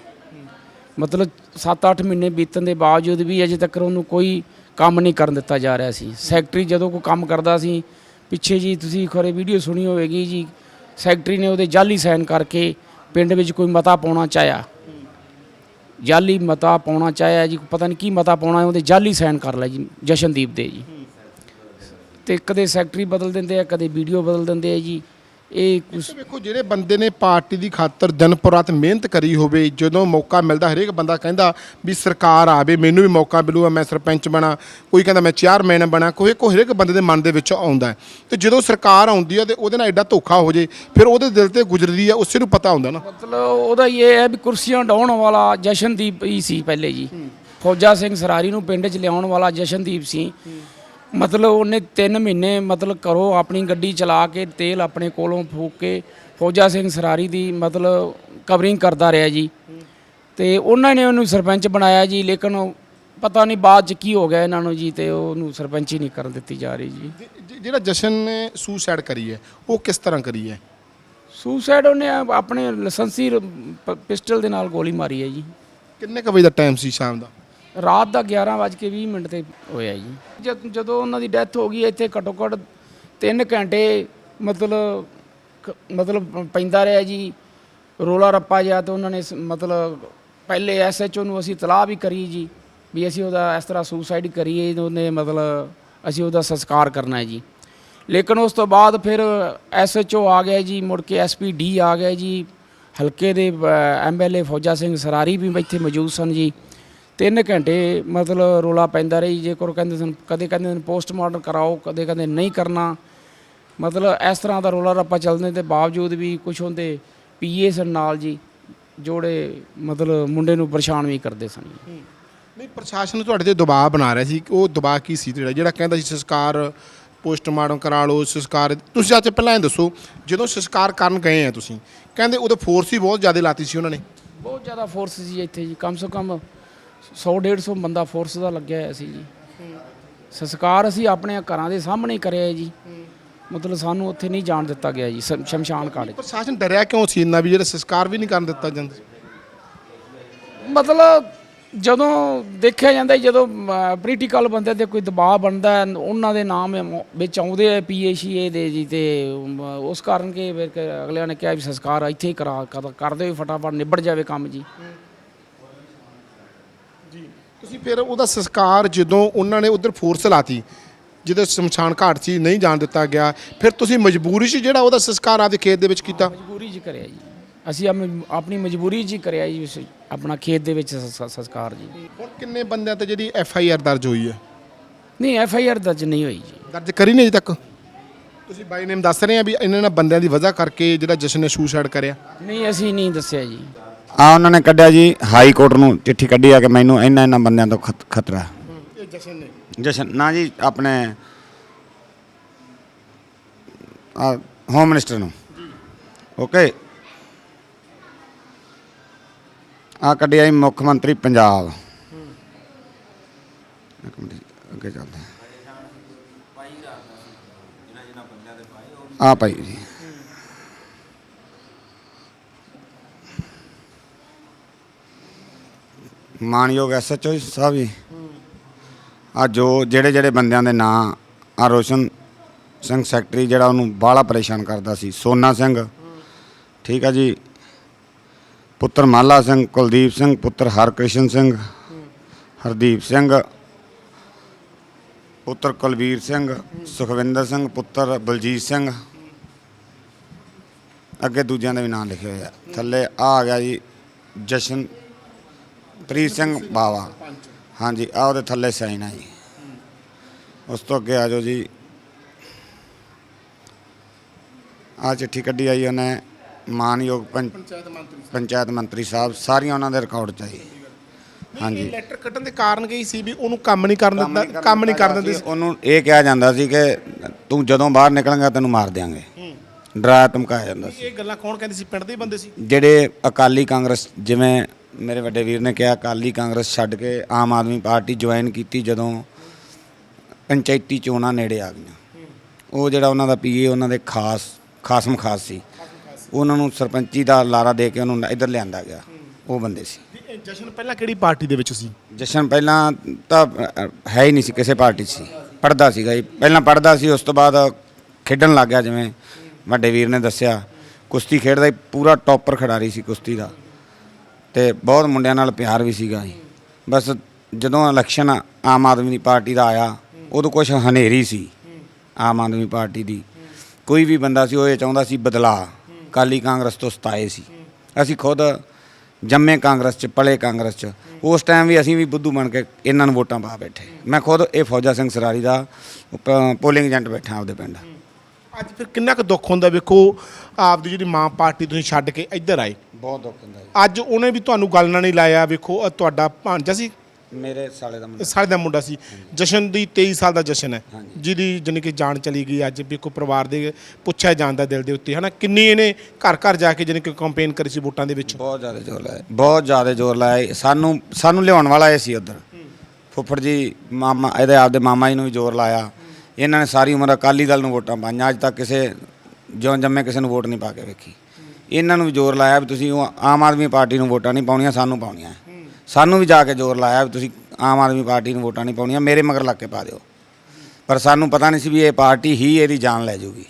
ਮਤਲਬ 7-8 ਮਹੀਨੇ ਬੀਤਣ ਦੇ ਬਾਵਜੂਦ ਵੀ ਅਜੇ ਤੱਕ ਉਹਨੂੰ ਕੋਈ ਕੰਮ ਨਹੀਂ ਕਰਨ ਦਿੱਤਾ ਜਾ ਰਿਹਾ ਸੀ। ਸੈਕਟਰੀ ਜਦੋਂ ਕੋਈ ਕੰਮ ਕਰਦਾ ਸੀ, ਪਿੱਛੇ ਜੀ ਤੁਸੀਂ ਖਰੇ ਵੀਡੀਓ ਸੁਣੀ ਹੋਵੇਗੀ ਜੀ, ਸੈਕਟਰੀ ਨੇ ਉਹਦੇ ਜਾਲੀ ਸਾਈਨ ਕਰਕੇ ਪਿੰਡ ਵਿੱਚ ਕੋਈ ਮਤਾ ਪਾਉਣਾ ਚਾਹਿਆ। ਜਾਲੀ ਮਤਾ ਪਾਉਣਾ ਚਾਹਿਆ ਜੀ ਪਤਾ ਨਹੀਂ ਕੀ ਮਤਾ ਪਾਉਣਾ ਹੈ, ਉਹਦੇ ਜਾਲੀ ਸਾਈਨ ਕਰ ਲਿਆ ਜੀ ਜਸ਼ਨਦੀਪ ਦੇ ਜੀ। ਤੇ ਕਦੇ ਸੈਕਟਰੀ ਬਦਲ ਦਿੰਦੇ ਆ ਕਦੇ ਵੀਡੀਓ ਬਦਲ ਦਿੰਦੇ ਆ ਜੀ। ਇਹ ਕੁਛ ਵੇਖੋ ਜਿਹੜੇ ਬੰਦੇ ਨੇ ਪਾਰਟੀ ਦੀ ਖਾਤਰ ਦਿਨ ਰਾਤ ਮਿਹਨਤ ਕਰੀ ਹੋਵੇ ਜਦੋਂ ਮੌਕਾ ਮਿਲਦਾ ਹਰੇਕ ਬੰਦਾ ਕਹਿੰਦਾ ਵੀ ਸਰਕਾਰ ਆਵੇ ਮੈਨੂੰ ਵੀ ਮੌਕਾ ਮਿਲੂਗਾ ਮੈਂ ਸਰਪੰਚ ਬਣਾ ਕੋਈ ਕਹਿੰਦਾ ਮੈਂ ਚੇਅਰਮੈਨ ਬਣਾ ਕੋਈ ਕੋਈ ਹਰੇਕ ਬੰਦੇ ਦੇ ਮਨ ਦੇ ਵਿੱਚ ਆਉਂਦਾ ਹੈ। ਤੇ ਜਦੋਂ ਸਰਕਾਰ ਆਉਂਦੀ ਹੈ ਤੇ ਉਹਦੇ ਨਾਲ ਐਡਾ ਧੋਖਾ ਹੋ ਜੇ ਫਿਰ ਉਹਦੇ ਦਿਲ ਤੇ ਗੁਜ਼ਰਦੀ ਹੈ ਉਸੇ ਨੂੰ ਪਤਾ ਹੁੰਦਾ ਨਾ। ਮਤਲਬ ਉਹਦਾ ਇਹ ਹੈ ਵੀ ਕੁਰਸੀਆਂ ਡਾਉਣ ਵਾਲਾ ਜਸ਼ਨਦੀਪ ਹੀ ਸੀ ਪਹਿਲੇ ਜੀ। ਫੌਜਾ ਸਿੰਘ ਸਰਾਰੀ ਨੂੰ ਪਿੰਡ 'ਚ ਲਿਆਉਣ ਵਾਲਾ ਜਸ਼ਨਦੀਪ ਸੀ। ਮਤਲਬ ਉਹਨੇ 3 ਮਹੀਨੇ ਮਤਲਬ ਕਰੋ ਆਪਣੀ ਗੱਡੀ ਚਲਾ ਕੇ ਤੇਲ ਆਪਣੇ ਕੋਲੋਂ ਫੂਕ ਕੇ ਫੌਜਾ ਸਿੰਘ ਸਰਾਰੀ ਦੀ ਮਤਲਬ ਕਵਰਿੰਗ ਕਰਦਾ ਰਿਹਾ ਜੀ। ਤੇ ਉਹਨਾਂ ਨੇ ਉਹਨੂੰ ਸਰਪੰਚ ਬਣਾਇਆ ਜੀ ਲੇਕਿਨ ਉਹ ਪਤਾ ਨਹੀਂ ਬਾਅਦ 'ਚ ਕੀ ਹੋ ਗਿਆ ਇਹਨਾਂ ਨੂੰ ਜੀ ਤੇ ਉਹਨੂੰ ਸਰਪੰਚੀ ਨਹੀਂ ਕਰਨ ਦਿੱਤੀ ਜਾ ਰਹੀ ਜੀ। ਜ- ਜਿਹੜਾ ਜਸ਼ਨ ਨੇ ਸੁਸਾਈਡ ਕਰੀ ਹੈ ਉਹ ਕਿਸ ਤਰ੍ਹਾਂ ਕਰੀ ਹੈ? ਸੁਸਾਈਡ ਉਹਨੇ ਆਪ- ਆਪਣੇ ਲਾਇਸੈਂਸੀ ਰ- ਪ- ਪਿਸਟਲ ਦੇ ਨਾਲ ਗੋਲੀ ਮਾਰੀ ਹੈ ਜੀ। ਕਿੰਨੇ ਕੁ ਵਜੇ ਦਾ ਟਾਈਮ ਸੀ ਸ਼ਾਮ ਦਾ? ਰਾਤ ਦਾ 11:20 ਮਿੰਟ ਤੇ ਹੋਇਆ ਜੀ। ਜਦ ਜਦੋਂ ਉਹਨਾਂ ਦੀ ਡੈਥ ਹੋ ਗਈ, ਇੱਥੇ ਘੱਟੋ ਘੱਟ 3 ਘੰਟੇ ਮਤਲਬ ਮਤਲਬ ਪੈਂਦਾ ਰਿਹਾ ਜੀ। ਰੋਲਾ ਰੱਪਾ ਜਿਹਾ ਤੇ ਉਹਨਾਂ ਨੇ ਸ- ਮਤਲਬ ਪਹਿਲੇ ਐਸਐਚਓ ਨੂੰ ਅਸੀਂ ਤਲਾਹ ਵੀ ਕਰੀ ਜੀ, ਵੀ ਅਸੀਂ ਉਹਦਾ ਇਸ ਤਰ੍ਹਾਂ ਸੁਸਾਈਡ ਕਰੀਏ ਉਹਨੇ ਮਤਲਬ ਅਸੀਂ ਉਹਦਾ ਸੰਸਕਾਰ ਕਰਨਾ ਹੈ ਜੀ। ਲੇਕਿਨ ਉਸ ਤੋਂ ਬਾਅਦ ਫਿਰ ਐਸਐਚਓ ਆ ਗਿਆ ਜੀ, ਮੁੜ ਕੇ ਐਸਪੀਡੀ ਆ ਗਿਆ ਜੀ। ਹਲਕੇ ਦੇ ਐਮਐਲਏ ਫੌਜਾ ਸਿੰਘ ਸਰਾਰੀ ਵੀ ਇੱਥੇ ਮੌਜੂਦ ਸਨ ਜੀ। ਤਿੰਨ ਘੰਟੇ ਮਤਲਬ ਰੋਲਾ ਪੈਂਦਾ ਰਹੀ ਜੇ। ਕੋਲ ਕਹਿੰਦੇ ਸਨ ਕਦੇ ਕਹਿੰਦੇ ਸਨ ਪੋਸਟਮਾਰਟਮ ਕਰਾਓ ਕਦੇ ਕਹਿੰਦੇ ਨਹੀਂ ਕਰਨਾ। ਮਤਲਬ ਇਸ ਤਰ੍ਹਾਂ ਦਾ ਰੋਲਾ ਰੱਪਾ ਚੱਲਣੇ ਦੇ ਬਾਵਜੂਦ ਵੀ ਕੁਝ ਹੁੰਦੇ ਪੀਏ ਸਨ ਨਾਲ ਜੀ ਜੋੜੇ ਮਤਲਬ ਮੁੰਡੇ ਨੂੰ ਪਰੇਸ਼ਾਨ ਵੀ ਕਰਦੇ ਸਨ ਨਹੀਂ ਪ੍ਰਸ਼ਾਸਨ ਤੁਹਾਡੇ ਤੇ ਦਬਾਅ ਬਣਾ ਰਿਹਾ ਸੀ ਉਹ ਦਬਾਅ ਕੀ ਸੀ ਜਿਹੜਾ ਜਿਹੜਾ ਕਹਿੰਦਾ ਸੀ ਸੰਸਕਾਰ ਪੋਸਟਮਾਰਟਮ ਕਰਾ ਲਓ ਸੰਸਕਾਰ ਤੁਸੀਂ ਅੱਜ ਪਹਿਲਾਂ ਇਹ ਦੱਸੋ ਜਦੋਂ ਸੰਸਕਾਰ ਕਰਨ ਗਏ ਆ ਤੁਸੀਂ ਕਹਿੰਦੇ ਉਦੋਂ ਫੋਰਸ ਹੀ ਬਹੁਤ ਜ਼ਿਆਦਾ ਲਾਤੀ ਸੀ ਉਹਨਾਂ ਨੇ। ਬਹੁਤ ਜ਼ਿਆਦਾ ਫੋਰਸ ਸੀ ਇੱਥੇ ਜੀ ਕਮ ਸੇ ਕਮ 100 150 ਬੰਦਾ ਫੋਰਸ ਦਾ ਲੱਗਿਆ ਹੋਇਆ ਸੀ ਜੀ। ਸੰਸਕਾਰ ਅਸੀਂ ਆਪਣੇ ਘਰਾਂ ਦੇ ਸਾਹਮਣੇ ਕਰਿਆ ਜੀ। ਮਤਲਬ ਸਾਨੂੰ ਉੱਥੇ ਨਹੀਂ ਜਾਣ ਦਿੱਤਾ ਗਿਆ ਜੀ ਸ਼ਮ- ਸ਼ਮਸ਼ਾਨ 'ਚ ਪ੍ਰਸ਼ਾਸਨ ਡਰਿਆ ਕਿਉਂ ਸੀ ਇੰਨਾ ਵੀ ਜਿਹੜਾ ਸੰਸਕਾਰ ਵੀ ਨਹੀਂ ਕਰਨ ਦਿੱਤਾ ਜਾਂਦਾ? ਮਤਲਬ ਜਦੋਂ ਦੇਖਿਆ ਜਾਂਦਾ ਜੀ, ਜਦੋਂ ਪੋਲੀਟੀਕਲ ਬੰਦੇ ਤੇ ਕੋਈ ਦਬਾਅ ਬਣਦਾ ਹੈ, ਉਹਨਾਂ ਦੇ ਨਾਮ ਵਿੱਚ ਆਉਂਦੇ ਆ ਪੀਏਸੀਏ ਦੇ ਜੀ ਤੇ ਅਮ, ਉਸ ਕਾਰਨ ਕਿ ਫਿਰ ਕਿ ਅਗਲਿਆਂ ਨੇ ਕਿਹਾ ਵੀ ਸੰਸਕਾਰ ਇੱਥੇ ਹੀ ਕਰਾ ਕਰ- ਕਰ ਦਿਓ ਫਟਾਫਟ ਨਿਬੜ ਜਾਵੇ ਕੰਮ ਜੀ। ਤੁਸੀਂ ਫਿਰ ਉਹਦਾ ਸੰਸਕਾਰ ਜਦੋਂ ਉਹਨਾਂ ਨੇ ਉਧਰ ਫੋਰਸ ਲਾਤੀ ਜਦੋਂ ਸ਼ਮਸ਼ਾਨ ਘਾਟ ਸੀ ਨਹੀਂ ਜਾਣ ਦਿੱਤਾ ਗਿਆ ਫਿਰ ਤੁਸੀਂ ਮਜਬੂਰੀ ਸੀ ਜਿਹੜਾ ਉਹਦਾ ਸੰਸਕਾਰ ਆਪਦੇ ਖੇਤ ਦੇ ਵਿੱਚ ਕੀਤਾ? ਮਜਬੂਰੀ 'ਚ ਕਰਿਆ ਜੀ। ਅਸੀਂ ਆਪ- ਆਪਣੀ ਮਜਬੂਰੀ 'ਚ ਹੀ ਕਰਿਆ ਜੀ ਆਪਣਾ ਖੇਤ ਦੇ ਵਿੱਚ ਸੰਸ- ਸੰਸਕਾਰ ਜੀ। ਹੁਣ ਕਿੰਨੇ ਬੰਦਿਆਂ ਤੇ ਜਿਹੜੀ ਐਫ ਆਈ ਆਰ ਦਰਜ ਹੋਈ ਹੈ? ਨਹੀਂ ਐਫ ਆਈ ਆਰ ਦਰਜ ਨਹੀਂ ਹੋਈ ਜੀ। ਦਰਜ ਕਰੀ ਨਹੀਂ ਅਜੇ ਤੱਕ? ਤੁਸੀਂ ਬਾਈ ਨੇਮ ਦੱਸ ਰਹੇ ਆ ਵੀ ਇਹਨਾਂ ਨਾਲ ਬੰਦਿਆਂ ਦੀ ਵਜ੍ਹਾ ਕਰਕੇ ਜਿਹੜਾ ਜਸ਼ਨ ਨੇ ਸੁਸਾਈਡ ਕਰਿਆ? ਨਹੀਂ ਅਸੀਂ ਨਹੀਂ ਦੱਸਿਆ ਜੀ। ਆ ਉਹਨਾਂ ਨੇ ਕੱਢਿਆ ਜੀ ਹਾਈ ਕੋਰਟ ਨੂੰ ਚਿੱਠੀ ਕੱਢੀ ਆ ਕਿ ਮੈਨੂੰ ਇਹਨਾਂ ਇਹਨਾਂ ਬੰਦਿਆਂ ਤੋਂ ਖਤ- ਖਤਰਾ ਇਹ ਜਸ਼ਨ ਨੇ। ਜਸ਼ਨ ਨਾ ਜੀ ਆਪਣੇ ਆ ਹੋਮ ਮਿਨਿਸਟਰ ਨੂੰ। ਓਕੇ ਆ ਕੱਢਿਆ ਜੀ ਮੁੱਖ ਮੰਤਰੀ ਪੰਜਾਬ। ਇੱਕ ਮਿੰਟ ਜੀ, ਅੱਗੇ ਚੱਲਦੇ ਆ ਭਾਈ ਜੀ। ਮਾਨਯੋਗ ਐਸਐਚਓ ਸਾਹਿਬ ਜੀ। ਆ ਜੋ ਜਿਹੜੇ ਜਿਹੜੇ ਬੰਦਿਆਂ ਦੇ ਨਾਂ ਆ ਰੋਸ਼ਨ ਸਿੰਘ ਸੈਕਟਰੀ ਜਿਹੜਾ ਉਹਨੂੰ ਬਾਹਲਾ ਪਰੇਸ਼ਾਨ ਕਰਦਾ ਸੀ, ਸੋਨਾ ਸਿੰਘ, ਠੀਕ ਆ ਜੀ। ਪੁੱਤਰ ਮਾਲਾ ਸਿੰਘ, ਕੁਲਦੀਪ ਸਿੰਘ, ਪੁੱਤਰ ਹਰਕ੍ਰਿਸ਼ਨ ਸਿੰਘ, ਹਰਦੀਪ ਸਿੰਘ, ਪੁੱਤਰ ਕੁਲਵੀਰ ਸਿੰਘ, ਸੁਖਵਿੰਦਰ ਸਿੰਘ, ਪੁੱਤਰ ਬਲਜੀਤ ਸਿੰਘ। ਅੱਗੇ ਦੂਜਿਆਂ ਦੇ ਵੀ ਨਾਂ ਲਿਖੇ ਹੋਏ ਆ। ਥੱਲੇ ਆ ਆ ਗਿਆ ਜੀ ਜਸ਼ਨ ਪ੍ਰੀਤ ਸਿੰਘ ਬਾਵਾ। ਹਾਂਜੀ ਆ ਉਹਦੇ ਥੱਲੇ ਸਾਈਨ ਆ ਜੀ। ਉਸ ਤੋਂ ਅੱਗੇ ਆ ਜਾਓ ਜੀ। ਆ ਚਿੱਠੀ ਕੱਢੀ ਆਈ ਉਹਨੇ ਮਾਨਯੋਗ ਪੰਚਾਇਤ ਮੰਤਰੀ ਸਾਹਿਬ। ਸਾਰੀਆਂ ਉਹਨਾਂ ਦੇ ਰਿਕਾਰਡ 'ਚ ਆਈ ਹਾਂਜੀ। ਲੈਟਰ ਕੱਢਣ ਦੇ ਕਾਰਨ ਕੀ ਸੀ ਵੀ ਉਹਨੂੰ ਕੰਮ ਨਹੀਂ ਕਰਨ ਦਿੰਦਾ ਕੰਮ ਨਹੀਂ ਕਰਨ ਦਿੰਦੇ ਉਹਨੂੰ ਇਹ ਕਿਹਾ ਜਾਂਦਾ ਸੀ ਕਿ ਤੂੰ ਜਦੋਂ ਬਾਹਰ ਨਿਕਲੇਂਗਾ ਤੈਨੂੰ ਮਾਰ ਦਿਆਂਗੇ। ਡਰਾਇਆ ਧਮਕਾਇਆ ਜਾਂਦਾ ਸੀ। ਇਹ ਗੱਲਾਂ ਕੌਣ ਕਹਿੰਦੇ ਸੀ? ਪਿੰਡ ਦੇ ਬੰਦੇ ਸੀ। ਜਿਹੜੇ ਅਕਾਲੀ ਕਾਂਗਰਸ ਜਿਵੇਂ ਮੇਰੇ ਵੱਡੇ ਵੀਰ ਨੇ ਕਿਹਾ ਅਕਾਲੀ ਕਾਂਗਰਸ ਛੱਡ ਕੇ ਆਮ ਆਦਮੀ ਪਾਰਟੀ ਜੁਆਇਨ ਕੀਤੀ ਜਦੋਂ ਪੰਚਾਇਤੀ ਚੋਣਾਂ ਨੇੜੇ ਆ ਗਈਆਂ। ਉਹ ਜਿਹੜਾ ਉਹਨਾਂ ਦਾ ਪੀਏ ਉਹਨਾਂ ਦੇ ਖਾਸ ਖਾਸਮ ਖਾਸ ਸੀ। ਉਹਨਾਂ ਨੂੰ ਸਰਪੰਚੀ ਦਾ ਲਾਰਾ ਦੇ ਕੇ ਉਹਨੂੰ ਇੱਧਰ ਲਿਆਂਦਾ ਗਿਆ। ਉਹ ਬੰਦੇ ਸੀ। ਜਸ਼ਨ ਪਹਿਲਾਂ ਕਿਹੜੀ ਪਾਰਟੀ ਦੇ ਵਿੱਚ ਸੀ? ਜਸ਼ਨ ਪਹਿਲਾਂ ਤਾਂ ਹੈ ਹੀ ਨਹੀਂ ਸੀ ਕਿਸੇ ਪਾਰਟੀ 'ਚ ਸੀ। ਪੜਦਾ ਸੀਗਾ ਜੀ। ਪਹਿਲਾਂ ਪੜਦਾ ਸੀ ਉਸ ਤੋਂ ਬਾਅਦ ਖੇਡਣ ਲੱਗ ਗਿਆ ਜਿਵੇਂ ਵੱਡੇ ਵੀਰ ਨੇ ਦੱਸਿਆ। ਕੁਸ਼ਤੀ ਖੇਡਦਾ ਹੀ ਪੂਰਾ ਟੌਪਰ ਖਿਡਾਰੀ ਸੀ ਕੁਸ਼ਤੀ ਦਾ। ਤੇ ਬਹੁਤ ਮੁੰਡਿਆਂ ਨਾਲ ਪਿਆਰ ਵੀ ਸੀਗਾ ਜੀ। ਬਸ ਜਦੋਂ ਇਲੈਕਸ਼ਨ ਆਮ ਆਦਮੀ ਪਾਰਟੀ ਦਾ ਆਇਆ, ਉਦੋਂ ਕੁਝ ਹਨੇਰੀ ਸੀ ਆਮ ਆਦਮੀ ਪਾਰਟੀ ਦੀ। ਕੋਈ ਵੀ ਬੰਦਾ ਸੀ, ਉਹ ਇਹ ਚਾਹੁੰਦਾ ਸੀ ਬਦਲਾ ਕਾਲੀ ਕਾਂਗਰਸ ਤੋਂ ਸਤਾਏ ਸੀ। ਅਸੀਂ ਖੁਦ ਜੰਮੇ ਕਾਂਗਰਸ ਚ, ਪਲੇ ਕਾਂਗਰਸ ਚ, ਉਸ ਟਾਈਮ ਵੀ ਅਸੀਂ ਵੀ ਬੁੱਧੂ ਬਣ ਕੇ ਇਹਨਾਂ ਨੂੰ ਵੋਟਾਂ ਪਾ ਬੈਠੇ। ਮੈਂ ਖੁਦ ਇਹ ਫੌਜਾ ਸਿੰਘ ਸਰਾਰੀ ਦਾ ਪੋਲਿੰਗ ਏਜੰਟ ਬੈਠਾ ਆਪਦੇ ਪਿੰਡ। ਅੱਜ ਫਿਰ ਕਿੰਨਾ ਕੁ ਦੁੱਖ ਹੁੰਦਾ ਵੇਖੋ ਆਪਦੀ ਜਿਹੜੀ ਮਾਂ ਪਾਰਟੀ ਤੁਸੀਂ ਛੱਡ ਕੇ ਇੱਧਰ ਆਏ। ਬਹੁਤ ਦੁੱਖ ਹੁੰਦਾ ਅੱਜ ਉਹਨੇ ਵੀ ਤੁਹਾਨੂੰ ਗੱਲ ਨਾਲ ਨਹੀਂ ਲਾਇਆ ਵੇਖੋ ਤੁਹਾਡਾ ਭਾਂਜਾ ਸੀ? ਮੇਰੇ ਸਾਲੇ ਦਾ ਮੁੰਡਾ। ਸਾਲੇ ਦਾ ਮੁੰਡਾ ਸੀ। ਜਸ਼ਨ ਦੀ 23 ਸਾਲ ਦਾ ਜਸ਼ਨ ਹੈ। ਹਾਂਜੀ। ਜਿਹਦੀ ਜਾਣੀ ਕਿ ਜਾਨ ਚਲੀ ਗਈ ਅੱਜ ਵੇਖੋ ਪਰਿਵਾਰ ਦੇ ਪੁੱਛਿਆ ਜਾਂਦਾ ਦਿਲ ਦੇ ਉੱਤੇ ਹਨਾ? ਕਿੰਨੀ ਇਹਨੇ ਘਰ ਘਰ ਜਾ ਕੇ ਜਾਣੀ ਕਿ ਕੰਪੇਨ ਕਰੀ ਸੀ ਵੋਟਾਂ ਦੇ ਵਿੱਚ? ਬਹੁਤ ਜ਼ਿਆਦਾ ਜ਼ੋਰ ਲਾਇਆ। ਬਹੁਤ ਜ਼ਿਆਦਾ ਜ਼ੋਰ ਲਾਇਆ। ਸਾਨੂੰ ਸਾਨੂੰ ਲਿਆਉਣ ਵਾਲਾ ਇਹ ਸੀ ਉਧਰ। ਫੁੱਫੜ ਜੀ ਮਾਮਾ ਇਹਦੇ ਆਪਦੇ ਮਾਮਾ ਜੀ ਨੂੰ ਵੀ ਜ਼ੋਰ ਲਾਇਆ। ਇਹਨਾਂ ਨੇ ਸਾਰੀ ਉਮਰ ਅਕਾਲੀ ਦਲ ਨੂੰ ਵੋਟਾਂ ਪਾਈਆਂ। ਅੱਜ ਤੱਕ ਕਿਸੇ ਜਿਉਂ ਜੰਮੇ ਕਿਸੇ ਨੂੰ ਵੋਟ ਨਹੀਂ ਪਾ ਕੇ ਵੇਖੀ। ਇਹਨਾਂ ਨੂੰ ਵੀ ਜ਼ੋਰ ਲਾਇਆ ਵੀ ਤੁਸੀਂ ਉਹ ਆਮ ਆਦਮੀ ਪਾਰਟੀ ਨੂੰ ਵੋਟਾਂ ਨਹੀਂ ਪਾਉਣੀਆਂ, ਸਾਨੂੰ ਪਾਉਣੀਆਂ। ਸਾਨੂੰ ਵੀ ਜਾ ਕੇ ਜ਼ੋਰ ਲਾਇਆ ਵੀ ਤੁਸੀਂ ਆਮ ਆਦਮੀ ਪਾਰਟੀ ਨੂੰ ਵੋਟਾਂ ਨਹੀਂ ਪਾਉਣੀਆਂ, ਮੇਰੇ ਮਗਰ ਲੱਗ ਕੇ ਪਾ ਦਿਓ। ਪਰ ਸਾਨੂੰ ਪਤਾ ਨਹੀਂ ਸੀ ਵੀ ਇਹ ਪਾਰਟੀ ਹੀ ਇਹਦੀ ਜਾਨ ਲੈ ਜਾਊਗੀ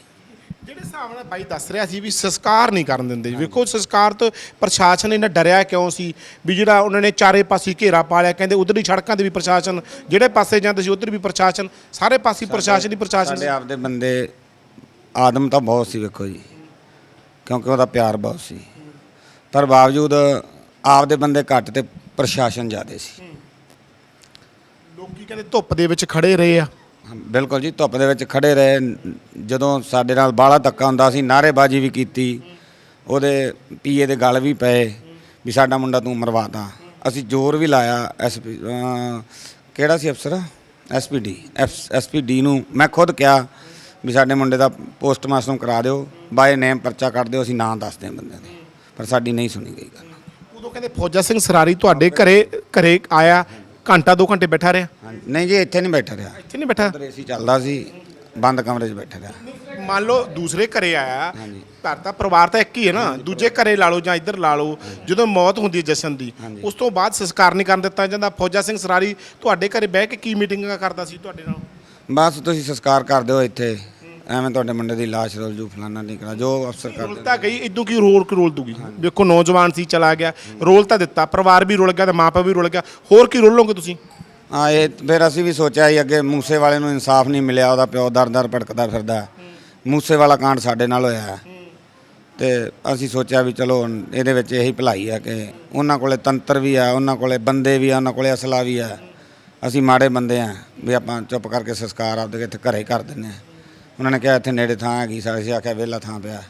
ਜਿਹੜੇ ਹਿਸਾਬ ਨਾਲ ਬਾਈ ਦੱਸ ਰਿਹਾ ਸੀ ਵੀ ਸੰਸਕਾਰ ਨਹੀਂ ਕਰਨ ਦਿੰਦੇ ਵੇਖੋ ਸੰਸਕਾਰ ਤੋਂ ਪ੍ਰਸ਼ਾਸਨ ਇਹਨਾਂ ਡਰਿਆ ਕਿਉਂ ਸੀ ਵੀ ਜਿਹੜਾ ਉਹਨਾਂ ਨੇ ਚਾਰੇ ਪਾਸੇ ਘੇਰਾ ਪਾ ਲਿਆ ਕਹਿੰਦੇ ਉਧਰ ਦੀ ਸੜਕਾਂ ਤੇ ਵੀ ਪ੍ਰਸ਼ਾਸਨ ਜਿਹੜੇ ਪਾਸੇ ਜਾਂਦੇ ਸੀ ਉਧਰ ਵੀ ਪ੍ਰਸ਼ਾਸਨ ਸਾਰੇ ਪਾਸੇ ਪ੍ਰਸ਼ਾਸਨ ਹੀ ਪ੍ਰਸ਼ਾਸਨ ਸਾਡੇ ਆਪਦੇ ਬੰਦੇ ਆਦਮ ਤਾਂ ਬਹੁਤ ਸੀ ਵੇਖੋ ਜੀ ਕਿਉਂਕਿ ਉਹਦਾ ਪਿਆਰ ਬਹੁਤ ਸੀ। ਪਰ ਬਾਵਜੂਦ ਆਪਦੇ ਬੰਦੇ ਘੱਟ ਤੇ ਪ੍ਰਸ਼ਾਸਨ ਜ਼ਿਆਦੇ ਸੀ। ਲੋਕੀ ਕਹਿੰਦੇ ਧੁੱਪ ਦੇ ਵਿੱਚ ਖੜੇ ਰਹੇ ਆ। ਬਿਲਕੁਲ ਜੀ, ਧੁੱਪ ਦੇ ਵਿੱਚ ਖੜੇ ਰਹੇ। ਜਦੋਂ ਸਾਡੇ ਨਾਲ ਬਾਹਲਾ ਧੱਕਾ ਹੁੰਦਾ ਸੀ, ਨਾਅਰੇਬਾਜ਼ੀ ਵੀ ਕੀਤੀ। ਉਹਦੇ ਪੀਏ ਦੇ ਗਲ ਵੀ ਪਏ ਵੀ ਸਾਡਾ ਮੁੰਡਾ ਤੂੰ ਮਰਵਾਤਾ ਅਸੀਂ ਜ਼ੋਰ ਵੀ ਲਾਇਆ ਐਸਪੀ ਕਿਹੜਾ ਸੀ ਅਫਸਰ? ਐਸਪੀਡੀ ਐਸਪੀਡੀ ਨੂੰ। ਮੈਂ ਖੁਦ ਕਿਹਾ ਵੀ ਸਾਡੇ ਮੁੰਡੇ ਦਾ ਪੋਸਟਮਾਸਟਮ ਕਰਾ ਦਿਓ, ਬਾਏ ਨੇਮ ਪਰਚਾ ਕੱਢ ਦਿਓ, ਅਸੀਂ ਨਾਂ ਦੱਸਦੇ ਹਾਂ ਬੰਦਿਆਂ ਦੇ। ਪਰ ਸਾਡੀ ਨਹੀਂ ਸੁਣੀ ਗਈ ਗੱਲ। ਉਦੋਂ ਕਹਿੰਦੇ ਫੌਜਾ ਸਿੰਘ ਸਰਾਰੀ ਤੁਹਾਡੇ ਘਰੇ ਘਰੇ ਆਇਆ। ਘੰਟਾ ਦੋ ਘੰਟੇ ਬੈਠਾ ਰਿਹਾ? ਹਾਂਜੀ। ਨਹੀਂ ਜੀ ਇੱਥੇ ਨਹੀਂ ਬੈਠਾ ਰਿਹਾ। ਇੱਥੇ ਨਹੀਂ ਬੈਠਾ? ਉੱਧਰ ਏਸੀ ਚੱਲਦਾ ਸੀ ਬੰਦ ਕਮਰੇ 'ਚ ਬੈਠਾ ਰਿਹਾ। ਮੰਨ ਲਓ ਦੂਸਰੇ ਘਰੇ ਆਇਆ ਹਾਂਜੀ। ਘਰ ਦਾ ਪਰਿਵਾਰ ਤਾਂ ਇੱਕ ਹੀ ਹੈ ਨਾ ਦੂਜੇ ਘਰੇ ਲਾ ਲਓ ਜਾਂ ਇੱਧਰ ਲਾ ਲਓ ਜਦੋਂ ਮੌਤ ਹੁੰਦੀ ਹੈ ਜਸ਼ਨ ਦੀ ਹਾਂਜੀ। ਉਸ ਤੋਂ ਬਾਅਦ ਸੰਸਕਾਰ ਨਹੀਂ ਕਰਨ ਦਿੱਤਾ ਜਾਂਦਾ। ਫੌਜਾ ਸਿੰਘ ਸਰਾਰੀ ਤੁਹਾਡੇ ਘਰੇ ਬਹਿ ਕੇ ਕੀ ਮੀਟਿੰਗਾਂ ਕਰਦਾ ਸੀ ਤੁਹਾਡੇ ਨਾਲ? ਬਸ ਤੁਸੀਂ ਸੰਸਕਾਰ ਕਰ ਦਿਓ ਇੱਥੇ। ਐਵੇਂ ਤੁਹਾਡੇ ਮੁੰਡੇ ਦੀ ਲਾਸ਼ ਰੋਲ ਜੂ ਫਲਾਨਾ ਨਹੀਂ ਕਰਾ ਜੋ ਅਫਸਰ ਕਰ ਰੋਲ ਤਾਂ ਗਈ ਇਦੋਂ ਕੀ ਰੋਲ ਕਿ ਰੋਲ ਦੂਗੀ? ਵੇਖੋ ਨੌਜਵਾਨ ਸੀ ਚਲਾ ਗਿਆ ਰੋਲ ਤਾਂ ਦਿੱਤਾ ਪਰਿਵਾਰ ਵੀ ਰੁਲ ਗਿਆ ਤੇ ਮਾਪੇ ਵੀ ਰੁਲ ਗਿਆ ਹੋਰ ਕੀ ਰੋਲੋਗੇ ਤੁਸੀਂ? ਹਾਂ ਇਹ ਫਿਰ ਅਸੀਂ ਵੀ ਸੋਚਿਆ ਸੀ ਅੱਗੇ ਮੂਸੇ ਵਾਲੇ ਨੂੰ ਇਨਸਾਫ ਨਹੀਂ ਮਿਲਿਆ ਉਹਦਾ ਪਿਓ ਦਰ-ਦਰ ਭਟਕਦਾ ਫਿਰਦਾ ਮੂਸੇ ਵਾਲਾ ਕਾਂਡ ਸਾਡੇ ਨਾਲ ਹੋਇਆ ਹੈ। ਤੇ ਅਸੀਂ ਸੋਚਿਆ ਵੀ ਚਲੋ ਹੁਣ ਇਹਦੇ ਵਿੱਚ ਇਹੀ ਭਲਾਈ ਹੈ ਕਿ ਉਹਨਾਂ ਕੋਲੇ ਤੰਤਰ ਵੀ ਆ ਉਹਨਾਂ ਕੋਲੇ ਬੰਦੇ ਵੀ ਆ ਉਹਨਾਂ ਕੋਲੇ ਅਸਲਾ ਵੀ ਆ ਅਸੀਂ ਮਾੜੇ ਬੰਦੇ ਆ ਵੀ ਆਪਾਂ ਚੁੱਪ ਕਰਕੇ ਸੰਸਕਾਰ ਆਪਦੇ ਇੱਥੇ ਘਰੇ ਕਰ ਦਿੰਨੇ ਆ ਉਹਨਾਂ ਨੇ ਕਿਹਾ ਇੱਥੇ ਨੇੜੇ ਥਾਂ ਹੈਗੀ ਸਾਡੇ ਅਸੀਂ ਆਖਿਆ ਵਿਹਲਾ ਥਾਂ ਪਿਆ।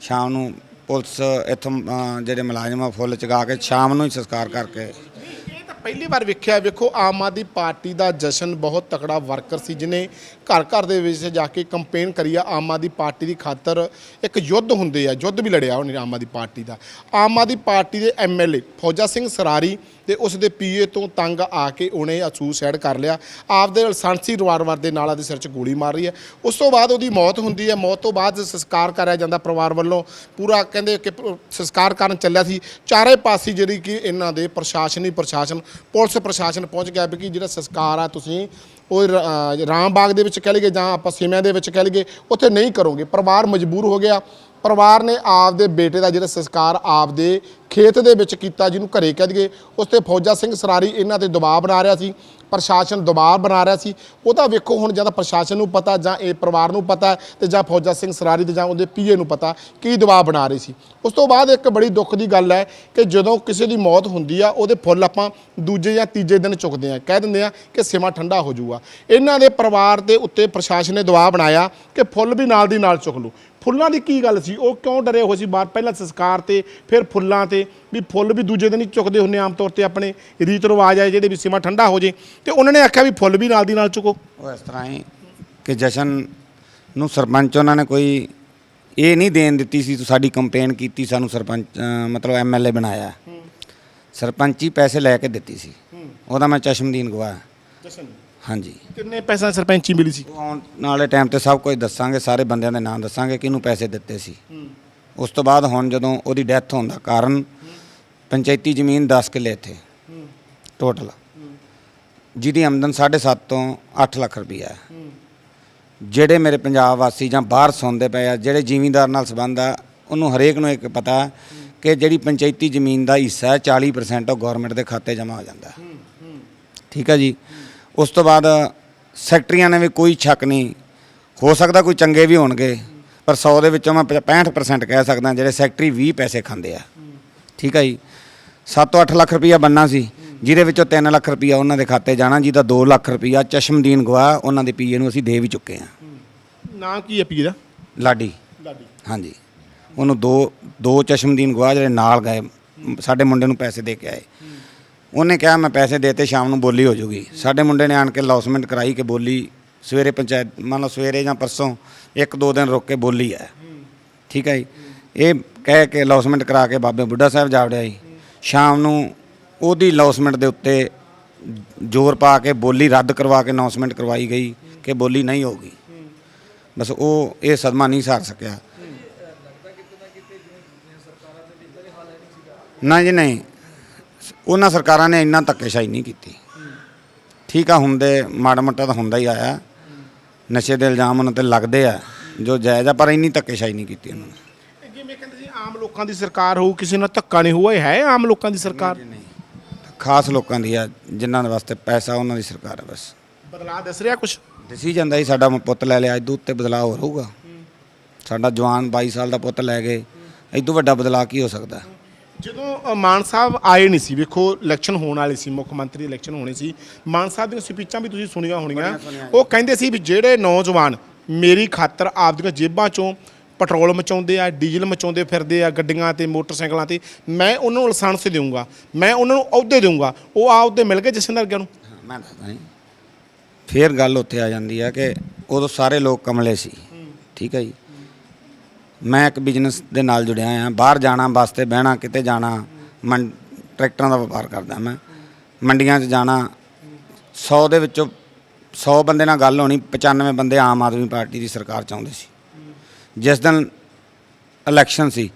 ਸ਼ਾਮ ਨੂੰ ਪੁਲਿਸ ਇੱਥੋਂ ਅ, ਜਿਹੜੇ ਮੁਲਾਜ਼ਮ ਆ ਫੁੱਲ ਚਗਾ ਕੇ ਸ਼ਾਮ ਨੂੰ ਹੀ ਸੰਸਕਾਰ ਕਰਕੇ। ਇਹ ਤਾਂ ਪਹਿਲੀ ਵਾਰ ਵੇਖਿਆ ਵੇਖੋ ਆਮ ਆਦਮੀ ਪਾਰਟੀ ਦਾ ਜਸ਼ਨ ਬਹੁਤ ਤਕੜਾ ਵਰਕਰ ਸੀ ਜਿਨੇ ਘਰ ਘਰ ਦੇ ਵਿੱਚ ਜਾ ਕੇ ਕੰਪੇਨ ਕਰੀ ਆ ਆਮ ਆਦਮੀ ਪਾਰਟੀ ਦੀ ਖਾਤਰ ਇੱਕ ਯੁੱਧ ਹੁੰਦੇ ਆ ਯੁੱਧ ਵੀ ਲੜਿਆ ਉਹਨੇ ਆਮ ਆਦਮੀ ਪਾਰਟੀ ਦਾ। ਆਮ ਆਦਮੀ ਪਾਰਟੀ ਦੇ ਐਮਐਲਏ ਫੌਜਾ ਸਿੰਘ ਸਰਾਰੀ ਤੇ ਉਸ ਦੇ ਪੀਏ ਤੋਂ ਤੰਗ ਆ ਕੇ ਉਹਨੇ ਸੁਸਾਈਡ ਕਰ ਲਿਆ। ਆਪਦੇ ਲਾਇਸੈਂਸੀ ਰਿਵਾਲਵਰ ਦੇ ਨਾਲ ਉਹਦੇ ਸਿਰ 'ਚ ਗੋਲੀ ਮਾਰ ਰਹੀ ਹੈ। ਉਸ ਤੋਂ ਬਾਅਦ ਉਹਦੀ ਮੌਤ ਹੁੰਦੀ ਹੈ। ਮੌਤ ਤੋਂ ਬਾਅਦ ਸੰਸਕਾਰ ਕਰਿਆ ਜਾਂਦਾ ਪਰਿਵਾਰ ਵੱਲੋਂ। ਪੂਰਾ ਕਹਿੰਦੇ ਕਿ ਸੰਸਕਾਰ ਕਰਨ ਚੱਲਿਆ ਸੀ। ਚਾਰੇ ਪਾਸੇ ਜਿਹੜੀ ਕਿ ਇਹਨਾਂ ਦੇ ਪ੍ਰਸ਼ਾਸਨੀ ਪ੍ਰਸ਼ਾਸਨ ਪੁਲਿਸ ਪ੍ਰਸ਼ਾਸਨ ਪਹੁੰਚ ਗਿਆ ਵੀ ਕਿ ਜਿਹੜਾ ਸੰਸਕਾਰ ਆ ਤੁਸੀਂ ਉਹ ਰ- ਅ, ਰਾਮਬਾਗ ਦੇ ਵਿੱਚ ਕਹਿ ਲਈਏ ਜਾਂ ਆਪਾਂ ਸਿਮਿਆਂ ਦੇ ਵਿੱਚ ਕਹਿ ਲਈਏ ਉੱਥੇ ਨਹੀਂ ਕਰੋਗੇ। ਪਰਿਵਾਰ ਮਜਬੂਰ ਹੋ ਗਿਆ। ਪਰਿਵਾਰ ਨੇ ਆਪਦੇ ਬੇਟੇ ਦਾ ਜਿਹੜਾ ਸੰਸਕਾਰ ਆਪਦੇ ਖੇਤ ਦੇ ਵਿੱਚ ਕੀਤਾ, ਜਿਹਨੂੰ ਘਰੇ ਕਹਿ ਦਈਏ, ਉਸ ਤੇ ਫੌਜਾ ਸਿੰਘ ਸਰਾਰੀ ਇਹਨਾਂ ਤੇ ਦਬਾਅ ਬਣਾ ਰਿਹਾ ਸੀ, ਪ੍ਰਸ਼ਾਸਨ ਦਬਾਅ ਬਣਾ ਰਿਹਾ ਸੀ। ਉਹ ਤਾਂ ਵੇਖੋ ਹੁਣ ਜਾਂ ਤਾਂ ਪ੍ਰਸ਼ਾਸਨ ਨੂੰ ਪਤਾ ਜਾਂ ਇਹ ਪਰਿਵਾਰ ਨੂੰ ਪਤਾ ਤੇ ਜਾਂ ਫੌਜਾ ਸਿੰਘ ਸਰਾਰੀ ਤੇ ਜਾਂ ਉਹਦੇ ਪੀਏ ਨੂੰ ਪਤਾ ਕੀ ਦਬਾਅ ਬਣਾ ਰਹੀ ਸੀ। ਉਸ ਤੋਂ ਬਾਅਦ ਇੱਕ ਬੜੀ ਦੁੱਖ ਦੀ ਗੱਲ ਹੈ ਕਿ ਜਦੋਂ ਕਿਸੇ ਦੀ ਮੌਤ ਹੁੰਦੀ ਆ, ਉਹਦੇ ਫੁੱਲ ਆਪਾਂ ਦੂਜੇ ਜਾਂ ਤੀਜੇ ਦਿਨ ਚੁੱਕਦੇ ਆ ਕਹਿ ਦਿੰਦੇ ਆ ਕਿ ਸਮਾਂ ਠੰਡਾ ਹੋ ਜਾਊਗਾ। ਇਹਨਾਂ ਦੇ ਪਰਿਵਾਰ ਦੇ ਉੱਤੇ ਪ੍ਰਸ਼ਾਸਨ ਨੇ ਦਬਾਅ ਬਣਾਇਆ ਕਿ ਫੁੱਲ ਵੀ ਨਾਲ ਦੀ ਨਾਲ ਚੁੱਕ ਲਓ। ਫੁੱਲਾਂ ਦੀ ਕੀ ਗੱਲ ਸੀ? ਉਹ ਕਿਉਂ ਡਰੇ ਹੋਏ ਸੀ ਬਾਅਦ ਪਹਿਲਾਂ ਸੰਸਕਾਰ ਤੇ ਫਿਰ ਫੁੱਲਾਂ ਤੇ। ਵੀ ਫੁੱਲ ਵੀ ਦੂਜੇ ਦਿਨ ਹੀ ਚੁੱਕਦੇ ਹੁੰਦੇ ਆਮ ਤੌਰ ਤੇ ਆਪਣੇ ਰੀਤ ਰਿਵਾਜ ਆ ਜਿਹੜੇ ਵੀ ਸਮਾਂ ਠੰਡਾ ਹੋ ਜੇ। ਤੇ ਉਹਨਾਂ ਨੇ ਆਖਿਆ ਵੀ ਫੁੱਲ ਵੀ ਨਾਲ ਦੀ ਨਾਲ ਚੁੱਕੋ। ਉਹ ਇਸ ਤਰ੍ਹਾਂ ਹੀ ਕਿ ਜਸ਼ਨ ਨੂੰ ਸਰਪੰਚ ਉਹਨਾਂ ਨੇ ਕੋਈ ਇਹ ਨਹੀਂ ਦੇਣ ਦਿੱਤੀ ਸੀ ਤੂੰ ਸਾਡੀ ਕੰਪੇਨ ਕੀਤੀ ਸਾਨੂੰ ਸਰਪੰਚ ਅਹ ਮਤਲਬ ਐਮਐਲਏ ਬਣਾਇਆ। ਸਰਪੰਚੀ ਪੈਸੇ ਲੈ ਕੇ ਦਿੱਤੀ ਸੀ। ਉਹਦਾ ਮੈਂ ਚਸ਼ਮਦੀਨ ਗਵਾਹ। ਜਸ਼ਨ। ਹਾਂਜੀ। ਕਿੰਨੇ ਪੈਸਾ ਸਰਪੰਚੀ ਮਿਲੀ ਸੀ? ਆਉਣ ਵਾਲੇ ਟਾਈਮ ਤੇ ਸਭ ਕੁਝ ਦੱਸਾਂਗੇ ਸਾਰੇ ਬੰਦਿਆਂ ਦੇ ਨਾਮ ਦੱਸਾਂਗੇ ਕਿਹਨੂੰ ਪੈਸੇ ਦਿੱਤੇ ਸੀ। ਉਸ ਤੋਂ ਬਾਅਦ ਹੁਣ ਜਦੋਂ ਉਹਦੀ ਡੈਥ ਹੋਣ ਦਾ ਕਾਰਨ ਪੰਚਾਇਤੀ ਜ਼ਮੀਨ 10 ਕਿੱਲੇ ਇੱਥੇ। ਟੋਟਲ ਜਿਹਦੀ ਆਮਦਨ 7.5 ਤੋਂ 8 ਲੱਖ ਰੁਪਈਆ ਹੈ। ਜਿਹੜੇ ਮੇਰੇ ਪੰਜਾਬ ਵਾਸੀ ਜਾਂ ਬਾਹਰ ਸੌਂਦੇ ਪਏ ਆ ਜਿਹੜੇ ਜ਼ਿਮੀਂਦਾਰ ਨਾਲ ਸੰਬੰਧ ਆ ਉਹਨੂੰ ਹਰੇਕ ਨੂੰ ਇੱਕ ਪਤਾ ਕਿ ਜਿਹੜੀ ਪੰਚਾਇਤੀ ਜ਼ਮੀਨ ਦਾ ਹਿੱਸਾ ਹੈ 40% ਉਹ ਗਵਰਨਮੈਂਟ ਦੇ ਖਾਤੇ ਜਮ੍ਹਾਂ ਹੋ ਜਾਂਦਾ ਠੀਕ ਹੈ ਜੀ? ਉਸ ਤੋਂ ਬਾਅਦ ਸੈਕਟਰੀਆਂ ਨੇ ਵੀ ਕੋਈ ਸ਼ੱਕ ਨਹੀਂ। ਹੋ ਸਕਦਾ ਕੋਈ ਚੰਗੇ ਵੀ ਹੋਣਗੇ ਪਰ 100 ਦੇ ਵਿੱਚੋਂ ਮੈਂ 65% ਕਹਿ ਸਕਦਾ ਜਿਹੜੇ ਸੈਕਟਰੀ 20 ਪੈਸੇ ਖਾਂਦੇ ਆ। ਠੀਕ ਹੈ ਜੀ? 7 ਤੋਂ 8 ਲੱਖ ਰੁਪਈਆ ਬੰਨਾ ਸੀ ਜਿਹਦੇ ਵਿੱਚੋਂ 3 ਲੱਖ ਰੁਪਈਆ ਉਹਨਾਂ ਦੇ ਖਾਤੇ ਜਾਣਾ ਜਿਹਦਾ 2 ਲੱਖ ਰੁਪਈਆ ਚਸ਼ਮਦੀਨ ਗਵਾਹ ਉਹਨਾਂ ਦੇ ਪੀਏ ਨੂੰ ਅਸੀਂ ਦੇ ਵੀ ਚੁੱਕੇ ਹਾਂ ਨਾਂ ਕੀ ਹੈ ਪੀ ਦਾ? ਲਾਡੀ। ਲਾਡੀ। ਹਾਂਜੀ। ਉਹਨੂੰ ਦੋ ਦੋ ਚਸ਼ਮਦੀਨ ਗਵਾਹ ਜਿਹੜੇ ਨਾਲ ਗਏ ਸਾਡੇ ਮੁੰਡੇ ਨੂੰ ਪੈਸੇ ਦੇ ਕੇ ਆਏ। ਉਹਨੇ ਕਿਹਾ, ਮੈਂ ਪੈਸੇ ਦੇਤੇ ਸ਼ਾਮ ਨੂੰ ਬੋਲੀ ਹੋ ਜੂਗੀ। ਸਾਡੇ ਮੁੰਡੇ ਨੇ ਆਣ ਕੇ ਲੌਸਮੈਂਟ ਕਰਾਈ ਕਿ ਬੋਲੀ, ਸਵੇਰੇ ਪੰਚਾਇਤ, ਮੰਨ ਲਓ ਸਵੇਰੇ ਜਾਂ ਪਰਸੋਂ ਇੱਕ ਦੋ ਦਿਨ ਰੁਕ ਕੇ ਬੋਲੀ ਹੈ। ਠੀਕ ਹੈ ਜੀ? ਇਹ ਕਹਿ ਕੇ ਲੌਸਮੈਂਟ ਕਰਾ ਕੇ ਬਾਬੇ ਬੁੱਢਾ ਸਾਹਿਬ ਜਾ ਵੜਿਆ ਜੀ। ਸ਼ਾਮ ਨੂੰ ਉਹਦੀ ਲੌਸਮੈਂਟ ਦੇ ਉੱਤੇ ਜ਼ੋਰ ਪਾ ਕੇ ਬੋਲੀ ਰੱਦ ਕਰਵਾ ਕੇ ਅਨਾਉਂਸਮੈਂਟ ਕਰਵਾਈ ਗਈ ਕਿ ਬੋਲੀ ਨਹੀਂ ਹੋਊਗੀ। ਬਸ ਉਹ, ਇਹ ਸਦਮਾ ਨਹੀਂ ਸਾਰ ਸਕਿਆ। ਨਾ ਜੀ, ਨਹੀਂ। ਉਹਨਾਂ ਸਰਕਾਰਾਂ ਨੇ ਇੰਨਾ ਧੱਕੇਸ਼ਾਹੀ ਨਹੀਂ ਕੀਤੀ। ਠੀਕ ਆ ਹੁੰਦੇ ਮਾੜਾ ਮੋਟਾ ਤਾਂ ਹੁੰਦਾ ਹੀ ਆਇਆ। ਨਸ਼ੇ ਦੇ ਇਲਜ਼ਾਮ ਉਹਨਾਂ ਤੇ ਲੱਗਦੇ ਆ ਜੋ ਜਾਇਜ਼ ਆ ਪਰ ਇੰਨੀ ਧੱਕੇਸ਼ਾਹੀ ਨਹੀਂ ਕੀਤੀ ਉਹਨਾਂ ਨੇ। ਜਿਵੇਂ ਕਹਿੰਦੇ ਸੀ ਆਮ ਲੋਕਾਂ ਦੀ ਸਰਕਾਰ ਹੋਊ ਕਿਸੇ ਨਾਲ ਧੱਕਾ ਨਹੀਂ ਹੋਇਆ ਇਹ ਹੈ ਆਮ ਲੋਕਾਂ ਦੀ ਸਰਕਾਰ? ਖਾਸ ਲੋਕਾਂ ਦੀ ਆ ਜਿਨ੍ਹਾਂ ਦੇ ਵਾਸਤੇ ਪੈਸਾ ਉਹਨਾਂ ਦੀ ਸਰਕਾਰ ਹੈ ਬਸ। ਬਦਲਾਅ ਦਿਸ ਰਿਹਾ ਕੁਝ ਦਿਸੀ ਜਾਂਦਾ ਹੀ ਸਾਡਾ ਪੁੱਤ ਲੈ ਲਿਆ ਇਦੋਂ ਉੱਤੇ ਬਦਲਾਅ ਹੋਰ ਹੋਊਗਾ। ਸਾਡਾ ਜਵਾਨ 22 ਸਾਲ ਦਾ ਪੁੱਤ ਲੈ ਗਏ ਇਦੋਂ ਵੱਡਾ ਬਦਲਾਅ ਕੀ ਹੋ ਸਕਦਾ? ਜਦੋਂ ਅ, ਮਾਨ ਸਾਹਿਬ ਆਏ ਨਹੀਂ ਸੀ ਵੇਖੋ ਇਲੈਕਸ਼ਨ ਹੋਣ ਵਾਲੀ ਸੀ ਮੁੱਖ ਮੰਤਰੀ ਇਲੈਕਸ਼ਨ ਹੋਣੀ ਸੀ ਮਾਨ ਸਾਹਿਬ ਦੀਆਂ ਸਪੀਚਾਂ ਵੀ ਤੁਸੀਂ ਸੁਣੀਆਂ ਹੋਣੀਆਂ। ਉਹ ਕਹਿੰਦੇ ਸੀ ਵੀ ਜਿਹੜੇ ਨੌਜਵਾਨ ਮੇਰੀ ਖਾਤਰ ਆਪਦੀਆਂ ਜੇਬਾਂ ਚੋਂ ਪੈਟਰੋਲ ਮਚਾਉਂਦੇ ਆ ਡੀਜ਼ਲ ਮਚਾਉਂਦੇ ਫਿਰਦੇ ਆ ਗੱਡੀਆਂ ਤੇ ਮੋਟਰਸਾਈਕਲਾਂ ਤੇ ਮੈਂ ਉਹਨਾਂ ਨੂੰ ਲਾਇਸੈਂਸ ਦੇਵਾਂਗਾ ਮੈਂ ਉਹਨਾਂ ਨੂੰ ਅਹੁਦੇ ਦੇਵਾਂਗਾ ਉਹ ਆ ਅਹੁਦੇ ਮਿਲ ਗਏ ਜਸ਼ਨ ਵਰਗਿਆਂ ਨੂੰ? ਮੈਂ ਦੱਸਦਾ ਜੀ। ਫੇਰ ਗੱਲ ਉੱਥੇ ਆ ਜਾਂਦੀ ਆ ਕਿ ਉਦੋਂ ਸਾਰੇ ਲੋਕ ਕਮਲੇ ਸੀ। ਠੀਕ ਹੈ ਜੀ। ਮੈਂ ਇੱਕ ਬਿਜ਼ਨਸ ਦੇ ਨਾਲ ਜੁੜਿਆ ਆ। ਬਾਹਰ ਜਾਣਾ ਬੱਸ ਤੇ ਬਹਿਣਾ ਕਿਤੇ ਜਾਣਾ ਮੰ ਟਰੈਕਟਰਾਂ ਦਾ ਵਪਾਰ ਕਰਦਾ ਮੈਂ। ਮੰਡੀਆਂ 'ਚ ਜਾਣਾ 100 ਦੇ ਵਿੱਚੋਂ 100 ਬੰਦੇ ਨਾਲ ਗੱਲ ਹੋਣੀ 95 ਬੰਦੇ ਆਮ ਆਦਮੀ ਪਾਰਟੀ ਦੀ ਸਰਕਾਰ ਚਾਹੁੰਦੇ ਸੀ। ਜਿਸ ਦਿਨ ਇਲੈਕਸ਼ਨ ਸੀ